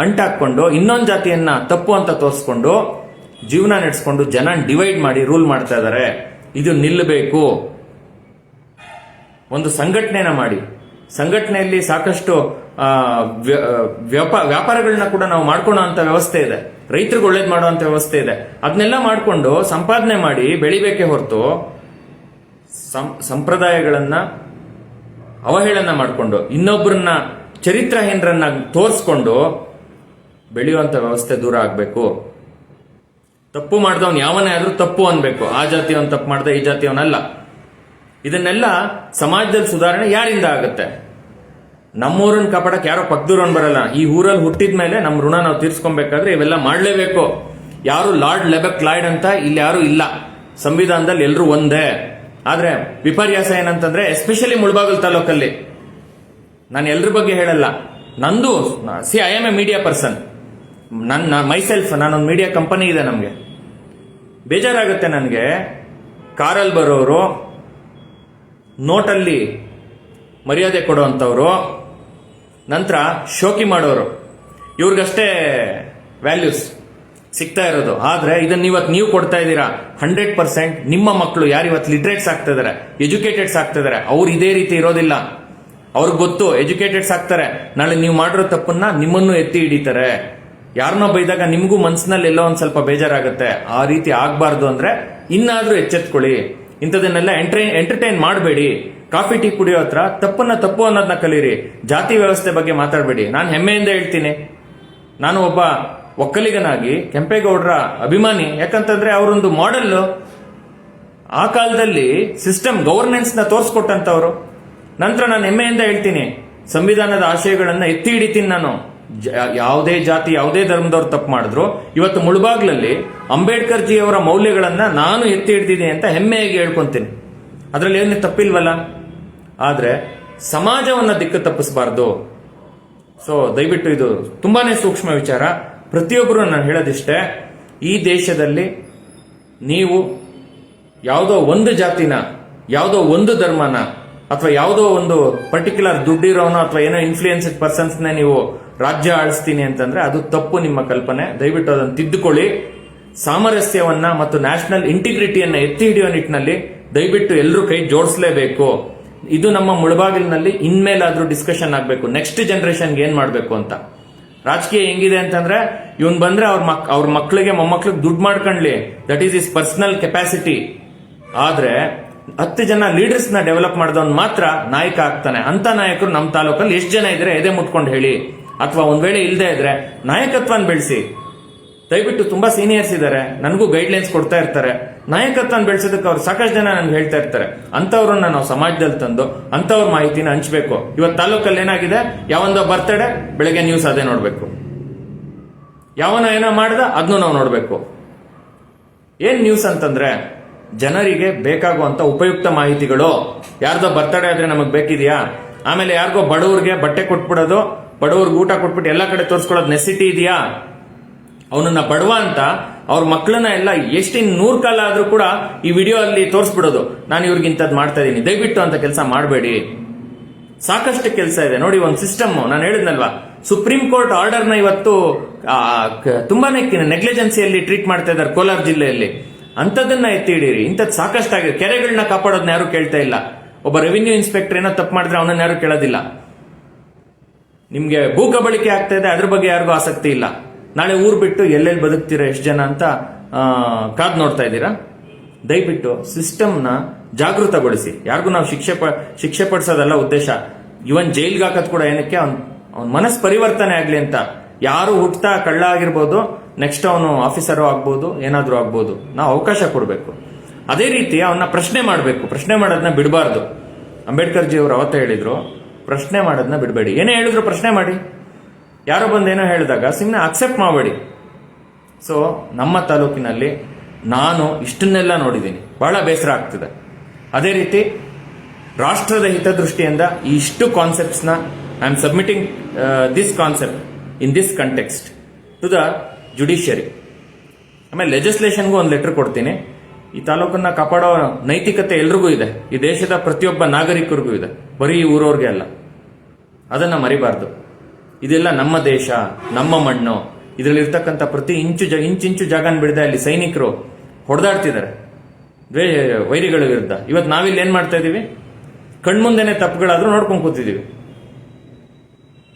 ಅಂಟಾಕೊಂಡು ಇನ್ನೊಂದು ಜಾತಿಯನ್ನ ತಪ್ಪು ಅಂತ ತೋರಿಸ್ಕೊಂಡು, ಜೀವನ ನಡೆಸ್ಕೊಂಡು ಜನ ಡಿವೈಡ್ ಮಾಡಿ, ರೂಲ್ ಮಾಡ್ತಾ ಇದ್ದಾರೆ ಇದು ನಿಲ್ಲಬೇಕು ಒಂದು ಸಂಘಟನೆನ ಮಾಡಿ. ಸಂಘಟನೆಯಲ್ಲಿ ಸಾಕಷ್ಟು ವ್ಯಾಪಾರಗಳನ್ನ ಕೂಡ ನಾವು ಮಾಡ್ಕೊಳ್ಳೋ ಅಂತ ವ್ಯವಸ್ಥೆ ಇದೆ. ರೈತರಿಗೆ ಒಳ್ಳೇದು ಮಾಡುವಂತ ವ್ಯವಸ್ಥೆ ಇದೆ. ಅದನ್ನೆಲ್ಲ ಮಾಡಿಕೊಂಡು ಸಂಪಾದನೆ ಮಾಡಿ ಬೆಳಿಬೇಕೆ ಹೊರತು ಸಂ- ಸಂಪ್ರದಾಯಗಳನ್ನು ಅವಹೇಳನ ಮಾಡಿಕೊಂಡು ಇನ್ನೊಬ್ಬರನ್ನ ಚರಿತ್ರಹೀನರನ್ನ ತೋರಿಸ್ಕೊಂಡು ಬೆಳೆಯುವಂತ ವ್ಯವಸ್ಥೆ ದೂರ ಆಗಬೇಕು. ತಪ್ಪು ಮಾಡಿದವನ್ ಯಾವನೇ ಆದ್ರೂ ತಪ್ಪು ಅನ್ಬೇಕು. ಆ ಜಾತಿಯವನು ತಪ್ಪು ಮಾಡ್ದೆ, ಈ ಜಾತಿಯವನಲ್ಲ ಇದನ್ನೆಲ್ಲ ಸಮಾಜದಲ್ಲಿ ಸುಧಾರಣೆ ಯಾರಿಂದ ಆಗುತ್ತೆ? ನಮ್ಮೂರನ್ನ ಕಾಪಾಡಕ್ ಯಾರೋ ಪಕ್ಕದೂರನ್ ಬರಲ್ಲ. ಈ ಊರಲ್ಲಿ ಹುಟ್ಟಿದ ಮೇಲೆ ನಮ್ಮ ಋಣ ನಾವು ತೀರ್ಸ್ಕೊಬೇಕಾದ್ರೆ ಇವೆಲ್ಲ ಮಾಡ್ಲೇಬೇಕು. ಯಾರು ಲಾರ್ಡ್ ಲೆಬಕ್ ಲಾಯ್ಡ್ ಅಂತ ಇಲ್ಲಿ ಯಾರು ಇಲ್ಲ. ಸಂವಿಧಾನದಲ್ಲಿ ಎಲ್ಲರೂ ಒಂದೇ. ಆದ್ರೆ ವಿಪರ್ಯಾಸ ಏನಂತಂದ್ರೆ ಎಸ್ಪೆಷಲಿ ಮುಳಬಾಗಲ್ ತಾಲೂಕಲ್ಲಿ. ನಾನು ಎಲ್ರ ಬಗ್ಗೆ ಹೇಳಲ್ಲ. ನಂದು see I am a media person ನನ್ನ ಮೈಸೆಲ್ಫ್ ನಾನೊಂದು ಮೀಡಿಯಾ ಕಂಪನಿ ಇದೆ ನಮಗೆ. ಬೇಜಾರಾಗುತ್ತೆ ನನಗೆ. ಕಾರಲ್ಲಿ ಬರೋರು, ನೋಟಲ್ಲಿ ಮರ್ಯಾದೆ ಕೊಡುವಂಥವ್ರು ನಂತರ ಶೋಕಿ ಮಾಡೋರು. ಇವ್ರಿಗಷ್ಟೇ ವ್ಯಾಲ್ಯೂಸ್ ಸಿಗ್ತಾ ಇರೋದು. ಆದ್ರೆ ಇದನ್ನ ಇವತ್ತು ನೀವು ಕೊಡ್ತಾ ಇದ್ದೀರಾ? ಹಂಡ್ರೆಡ್ ಪರ್ಸೆಂಟ್ ನಿಮ್ಮ ಮಕ್ಕಳು ಯಾರು ಇವತ್ತು ಲಿಟ್ರೇಟ್ಸ್ ಆಗ್ತಾ ಇದಾರೆ? ಎಜುಕೇಟೆಡ್ಸ್ ಆಗ್ತಾ ಇದಾರೆ. ಅವ್ರು ಇದೇ ರೀತಿ ಇರೋದಿಲ್ಲ. ಅವ್ರಿಗೆ ಗೊತ್ತು, ಎಜುಕೇಟೆಡ್ಸ್ ಆಗ್ತಾರೆ. ನಾಳೆ ನೀವು ಮಾಡಿರೋ ತಪ್ಪನ್ನ ನಿಮ್ಮನ್ನು ಎತ್ತಿ ಹಿಡಿತಾರೆ. ಯಾರನ್ನೋ ಬೈದಾಗ ನಿಮಗೂ ಮನ್ಸಿನಲ್ಲಿ ಎಲ್ಲೋ ಒಂದ್ ಸ್ವಲ್ಪ ಬೇಜಾರಾಗುತ್ತೆ. ಆ ರೀತಿ ಆಗ್ಬಾರ್ದು ಅಂದ್ರೆ ಇನ್ನಾದ್ರೂ ಎಚ್ಚೆತ್ಕೊಳ್ಳಿ. ಇಂಥದನ್ನೆಲ್ಲ ಎಂಟರ್ಟೈನ್ ಎಂಟರ್ಟೈನ್ ಮಾಡಬೇಡಿ. ಕಾಫಿ, ಟೀ ಕುಡಿಯೋ ಹತ್ರ ತಪ್ಪನ್ನ ತಪ್ಪು ಅನ್ನೋದನ್ನ ಕಲೀರಿ. ಜಾತಿ ವ್ಯವಸ್ಥೆ ಬಗ್ಗೆ ಮಾತಾಡಬೇಡಿ. ನಾನು ಹೆಮ್ಮೆಯಿಂದ ಹೇಳ್ತೀನಿ. ನಾನು ಒಬ್ಬ ಒಕ್ಕಲಿಗನಾಗಿ ಕೆಂಪೇಗೌಡರ ಅಭಿಮಾನಿ. ಯಾಕಂತಂದ್ರೆ ಅವರೊಂದು ಮಾಡೆಲ್ ಆ ಕಾಲದಲ್ಲಿ ಸಿಸ್ಟಮ್ ಗವರ್ನೆನ್ಸ್ನ ತೋರಿಸ್ಕೊಟ್ಟಂತವ್ರು. ನಂತರ ನಾನು ಹೆಮ್ಮೆಯಿಂದ ಹೇಳ್ತೀನಿ, ಸಂವಿಧಾನದ ಆಶಯಗಳನ್ನ ಎತ್ತಿ ಹಿಡಿತೀನಿ ನಾನು. ಯಾವುದೇ ಜಾತಿ, ಯಾವುದೇ ಧರ್ಮದವ್ರು ತಪ್ಪು ಮಾಡಿದ್ರು. ಇವತ್ತು ಮುಳುಬಾಗ್ಲಲ್ಲಿ ಅಂಬೇಡ್ಕರ್ ಜಿ ಅವರ ಮೌಲ್ಯಗಳನ್ನ ನಾನು ಎತ್ತಿ ಹಿಡಿದಿದ್ದೀನಿ ಅಂತ ಹೆಮ್ಮೆಯಾಗಿ ಹೇಳ್ಕೊಂತೀನಿ. ಅದರಲ್ಲಿ ಏನು ತಪ್ಪಿಲ್ವಲ್ಲ? ಆದ್ರೆ ಸಮಾಜವನ್ನ ದಿಕ್ಕು ತಪ್ಪಿಸಬಾರ್ದು. ಸೊ ದಯವಿಟ್ಟು ಇದು ತುಂಬಾನೇ ಸೂಕ್ಷ್ಮ ವಿಚಾರ. ಪ್ರತಿಯೊಬ್ಬರು ನಾನು ಹೇಳೋದಿಷ್ಟೇ, ಈ ದೇಶದಲ್ಲಿ ನೀವು ಯಾವುದೋ ಒಂದು ಜಾತಿನ, ಯಾವುದೋ ಒಂದು ಧರ್ಮನ, ಅಥವಾ ಯಾವುದೋ ಒಂದು ಪರ್ಟಿಕ್ಯುಲರ್ ದುಡ್ಡಿರೋನೋ ಅಥವಾ ಏನೋ ಇನ್ಫ್ಲೂಯೆನ್ಸ್ಡ್ ಪರ್ಸನ್ಸ್ನ ನೀವು ರಾಜ್ಯ ಆಳಿಸ್ತೀನಿ ಅಂತಂದ್ರೆ ಅದು ತಪ್ಪು ನಿಮ್ಮ ಕಲ್ಪನೆ. ದಯವಿಟ್ಟು ಅದನ್ನು ತಿದ್ದುಕೊಳ್ಳಿ. ಸಾಮರಸ್ಯವನ್ನ ಮತ್ತು ನ್ಯಾಷನಲ್ ಇಂಟಿಗ್ರಿಟಿಯನ್ನ ಎತ್ತಿ ಹಿಡಿಯೋ ನಿಟ್ಟಿನಲ್ಲಿ ದಯವಿಟ್ಟು ಎಲ್ಲರೂ ಕೈ ಜೋಡಿಸಲೇಬೇಕು. ಇದು ನಮ್ಮ ಮುಳಬಾಗಿಲಿನಲ್ಲಿ ಇನ್ಮೇಲಾದ್ರೂ ಡಿಸ್ಕಷನ್ ಆಗಬೇಕು. ನೆಕ್ಸ್ಟ್ ಜನರೇಷನ್ಗೆ ಏನ್ ಮಾಡಬೇಕು ಅಂತ. ರಾಜಕೀಯ ಹೆಂಗಿದೆ ಅಂತಂದ್ರೆ, ಇವನ್ ಬಂದ್ರೆ ಅವ್ರ ಮಕ್, ಅವ್ರ ಮಕ್ಳಿಗೆ ಮೊಮ್ಮಕ್ಳಿಗೆ ದುಡ್ಡು ಮಾಡ್ಕೊಂಡ್ಲಿ that is is personal capacity ಆದ್ರೆ, ಹತ್ತು ಜನ ಲೀಡರ್ಸ್ನ ಡೆವಲಪ್ ಮಾಡಿದವನ್ ಮಾತ್ರ ನಾಯಕ ಆಗ್ತಾನೆ. ಅಂತ ನಾಯಕರು ನಮ್ಮ ತಾಲೂಕಲ್ಲಿ ಎಷ್ಟು ಜನ ಇದ್ರೆ ಎದೆ ಮುಟ್ಕೊಂಡು ಹೇಳಿ. ಅಥವಾ ಒಂದ್ ವೇಳೆ ಇಲ್ಲದೆ ಇದ್ರೆ ನಾಯಕತ್ವನ ಬೆಳೆಸಿ. ದಯವಿಟ್ಟು ತುಂಬಾ ಸೀನಿಯರ್ಸ್ ಇದ್ದಾರೆ ನನಗೂ ಗೈಡ್ಲೈನ್ಸ್ ಕೊಡ್ತಾ ಇರ್ತಾರೆ. ನಾಯಕತ್ವನ ಬೆಳೆಸೋದಕ್ಕೆ ಅವ್ರು ಸಾಕಷ್ಟು ಜನ ನನ್ಗೆ ಹೇಳ್ತಾ ಇರ್ತಾರೆ. ಅಂತವ್ರನ್ನ ನಾವು ಸಮಾಜದಲ್ಲಿ ತಂದು ಅಂತವ್ರ ಮಾಹಿತಿನ ಹಂಚಬೇಕು. ಇವತ್ತು ತಾಲೂಕಲ್ಲಿ ಏನಾಗಿದೆ? ಯಾವೊಂದೋ ಬರ್ತಡೆ ಬೆಳಗ್ಗೆ ನ್ಯೂಸ್ ಅದೇ ನೋಡಬೇಕು. ಯಾವನ ಏನೋ ಮಾಡ್ದ ಅದನ್ನು ನಾವು ನೋಡಬೇಕು. ಏನ್ ನ್ಯೂಸ್ ಅಂತಂದ್ರೆ, ಜನರಿಗೆ ಬೇಕಾಗುವಂತ ಉಪಯುಕ್ತ ಮಾಹಿತಿಗಳು. ಯಾರ್ದೋ ಬರ್ತಡೇ ಆದ್ರೆ ನಮಗ್ ಬೇಕಿದ್ಯಾ? ಆಮೇಲೆ ಯಾರಿಗೋ ಬಡವ್ರಿಗೆ ಬಟ್ಟೆ ಕೊಟ್ಬಿಡೋದು, ಬಡವ್ರಿಗೆ ಊಟ ಕೊಟ್ಬಿಟ್ಟು ಎಲ್ಲ ಕಡೆ ತೋರಿಸ್ಕೊಳ್ಳೋದು ನೆಸಿಟಿ ಇದೆಯಾ? ಅವನನ್ನ ಬಡವ ಅಂತ ಅವ್ರ ಮಕ್ಕಳನ್ನ ಎಲ್ಲ ಎಷ್ಟಿನ್ ನೂರ್ ಕಾಲ ಆದ್ರೂ ಕೂಡ ಈ ವಿಡಿಯೋ ಅಲ್ಲಿ ತೋರಿಸ್ಬಿಡೋದು. ನಾನು ಇವ್ರಿಗೆ ಇಂಥದ್ದು ಮಾಡ್ತಾ ಇದ್ದೀನಿ ದಯವಿಟ್ಟು ಅಂತ ಕೆಲಸ ಮಾಡಬೇಡಿ. ಸಾಕಷ್ಟು ಕೆಲಸ ಇದೆ. ನೋಡಿ ಒಂದು ಸಿಸ್ಟಮ್ ನಾನು ಹೇಳಿದ್ನಲ್ವಾ? ಸುಪ್ರೀಂ ಕೋರ್ಟ್ ಆರ್ಡರ್ನ ಇವತ್ತು ತುಂಬಾನೇ ನೆಗ್ಲಿಜೆನ್ಸಿಯಲ್ಲಿ ಟ್ರೀಟ್ ಮಾಡ್ತಾ ಇದ್ದಾರೆ ಕೋಲಾರ ಜಿಲ್ಲೆಯಲ್ಲಿ. ಅಂತದನ್ನ ಎತ್ತಿ ಹಿಡೀರಿ ಇಂಥದ್ದು ಸಾಕಷ್ಟಾಗಿದೆ. ಕೆರೆಗಳನ್ನ ಕಾಪಾಡೋದನ್ನ ಯಾರು ಕೇಳ್ತಾ ಇಲ್ಲ. ಒಬ್ಬ ರೆವಿನ್ಯೂ ಇನ್ಸ್ಪೆಕ್ಟರ್ ಏನೋ ತಪ್ಪು ಮಾಡಿದ್ರೆ ಅವನನ್ನ ಯಾರು ಕೇಳೋದಿಲ್ಲ. ನಿಮ್ಗೆ ಭೂಕಬಳಿಕೆ ಆಗ್ತಾ ಇದೆ. ಅದ್ರ ಬಗ್ಗೆ ಯಾರಿಗೂ ಆಸಕ್ತಿ ಇಲ್ಲ. ನಾಳೆ ಊರ್ ಬಿಟ್ಟು ಎಲ್ಲೆಲ್ಲಿ ಬದುಕ್ತೀರಾ ಎಷ್ಟು ಜನ ಅಂತ ಕಾದ್ ನೋಡ್ತಾ ಇದ್ದೀರಾ? ದಯವಿಟ್ಟು ಸಿಸ್ಟಮ್ನ ಜಾಗೃತಗೊಳಿಸಿ. ಯಾರಿಗೂ ನಾವು ಶಿಕ್ಷೆ ಪ, ಶಿಕ್ಷೆ ಪಡಿಸೋದಲ್ಲ ಉದ್ದೇಶ. ಇವನ್ ಜೈಲ್ಗೆ ಹಾಕೋದ್ ಕೂಡ ಏನಕ್ಕೆ ಅವ್ನ್, ಅವ್ನ ಮನಸ್ಸು ಪರಿವರ್ತನೆ ಆಗ್ಲಿ ಅಂತ. ಯಾರು ಹುಟ್ತಾ ಕಳ್ಳ ಆಗಿರ್ಬೋದು ನೆಕ್ಸ್ಟ್ ಅವನು ಆಫೀಸರು ಆಗ್ಬೋದು, ಏನಾದರೂ ಆಗ್ಬೋದು. ನಾವು ಅವಕಾಶ ಕೊಡಬೇಕು. ಅದೇ ರೀತಿ ಅವನ್ನ ಪ್ರಶ್ನೆ ಮಾಡಬೇಕು. ಪ್ರಶ್ನೆ ಮಾಡೋದನ್ನ ಬಿಡಬಾರ್ದು. ಅಂಬೇಡ್ಕರ್ ಜಿ ಅವರು ಅವತ್ತೇ ಹೇಳಿದ್ರು, ಪ್ರಶ್ನೆ ಮಾಡೋದನ್ನ ಬಿಡಬೇಡಿ. ಏನೇ ಹೇಳಿದ್ರು ಪ್ರಶ್ನೆ ಮಾಡಿ. ಯಾರೋ ಬಂದು ಏನೋ ಹೇಳಿದಾಗ ಸುಮ್ಮನೆ ಅಕ್ಸೆಪ್ಟ್ ಮಾಡಬೇಡಿ. ಸೊ ನಮ್ಮ ತಾಲೂಕಿನಲ್ಲಿ ನಾನು ಇಷ್ಟನ್ನೆಲ್ಲ ನೋಡಿದ್ದೀನಿ. ಬಹಳ ಬೇಸರ ಆಗ್ತಿದೆ. ಅದೇ ರೀತಿ, ರಾಷ್ಟ್ರದ ಹಿತದೃಷ್ಟಿಯಿಂದ ಈ ಇಷ್ಟು ಕಾನ್ಸೆಪ್ಟ್ಸ್ನ I am submitting this concept in this context to the judiciary ಆಮೇಲೆ ಲೆಜಿಸ್ಲೇಷನ್ಗೂ ಒಂದು ಲೆಟರ್ ಕೊಡ್ತೀನಿ. ಈ ತಾಲೂಕನ್ನ ಕಾಪಾಡೋ ನೈತಿಕತೆ ಎಲ್ರಿಗೂ ಇದೆ. ಈ ದೇಶದ ಪ್ರತಿಯೊಬ್ಬ ನಾಗರಿಕರಿಗೂ ಇದೆ. ಬರೀ ಊರವ್ರಿಗೆ ಅಲ್ಲ. ಅದನ್ನ ಮರಿಬಾರ್ದು. ಇದೆಲ್ಲ ನಮ್ಮ ದೇಶ, ನಮ್ಮ ಮಣ್ಣು. ಇದರಲ್ಲಿರ್ತಕ್ಕಂಥ ಪ್ರತಿ ಇಂಚು ಜ, ಇಂಚಿಂಚು ಜಾಗನ ಬಿಡದೆ ಅಲ್ಲಿ ಸೈನಿಕರು ಹೊಡೆದಾಡ್ತಿದ್ದಾರೆ. ವೈರಿಗಳ ವಿರುದ್ಧ. ಇವತ್ತು ನಾವಿಲ್ಲಿ ಏನು ಮಾಡ್ತಾ ಇದೀವಿ? ಕಣ್ಮುಂದೆನೆ ತಪ್ಪುಗಳಾದ್ರೂ ನೋಡ್ಕೊಂಡು ಕೂತಿದ್ದೀವಿ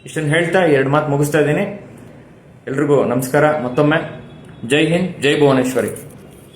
ಇಷ್ಟನ್ನು ಹೇಳ್ತಾ ಎರಡು ಮಾತು ಮುಗಿಸ್ತಾ ಇದ್ದೀನಿ. ಎಲ್ರಿಗೂ ನಮಸ್ಕಾರ, ಮತ್ತೊಮ್ಮೆ. ಜೈ ಹಿಂದ್, ಜೈ ಭುವನೇಶ್ವರಿ.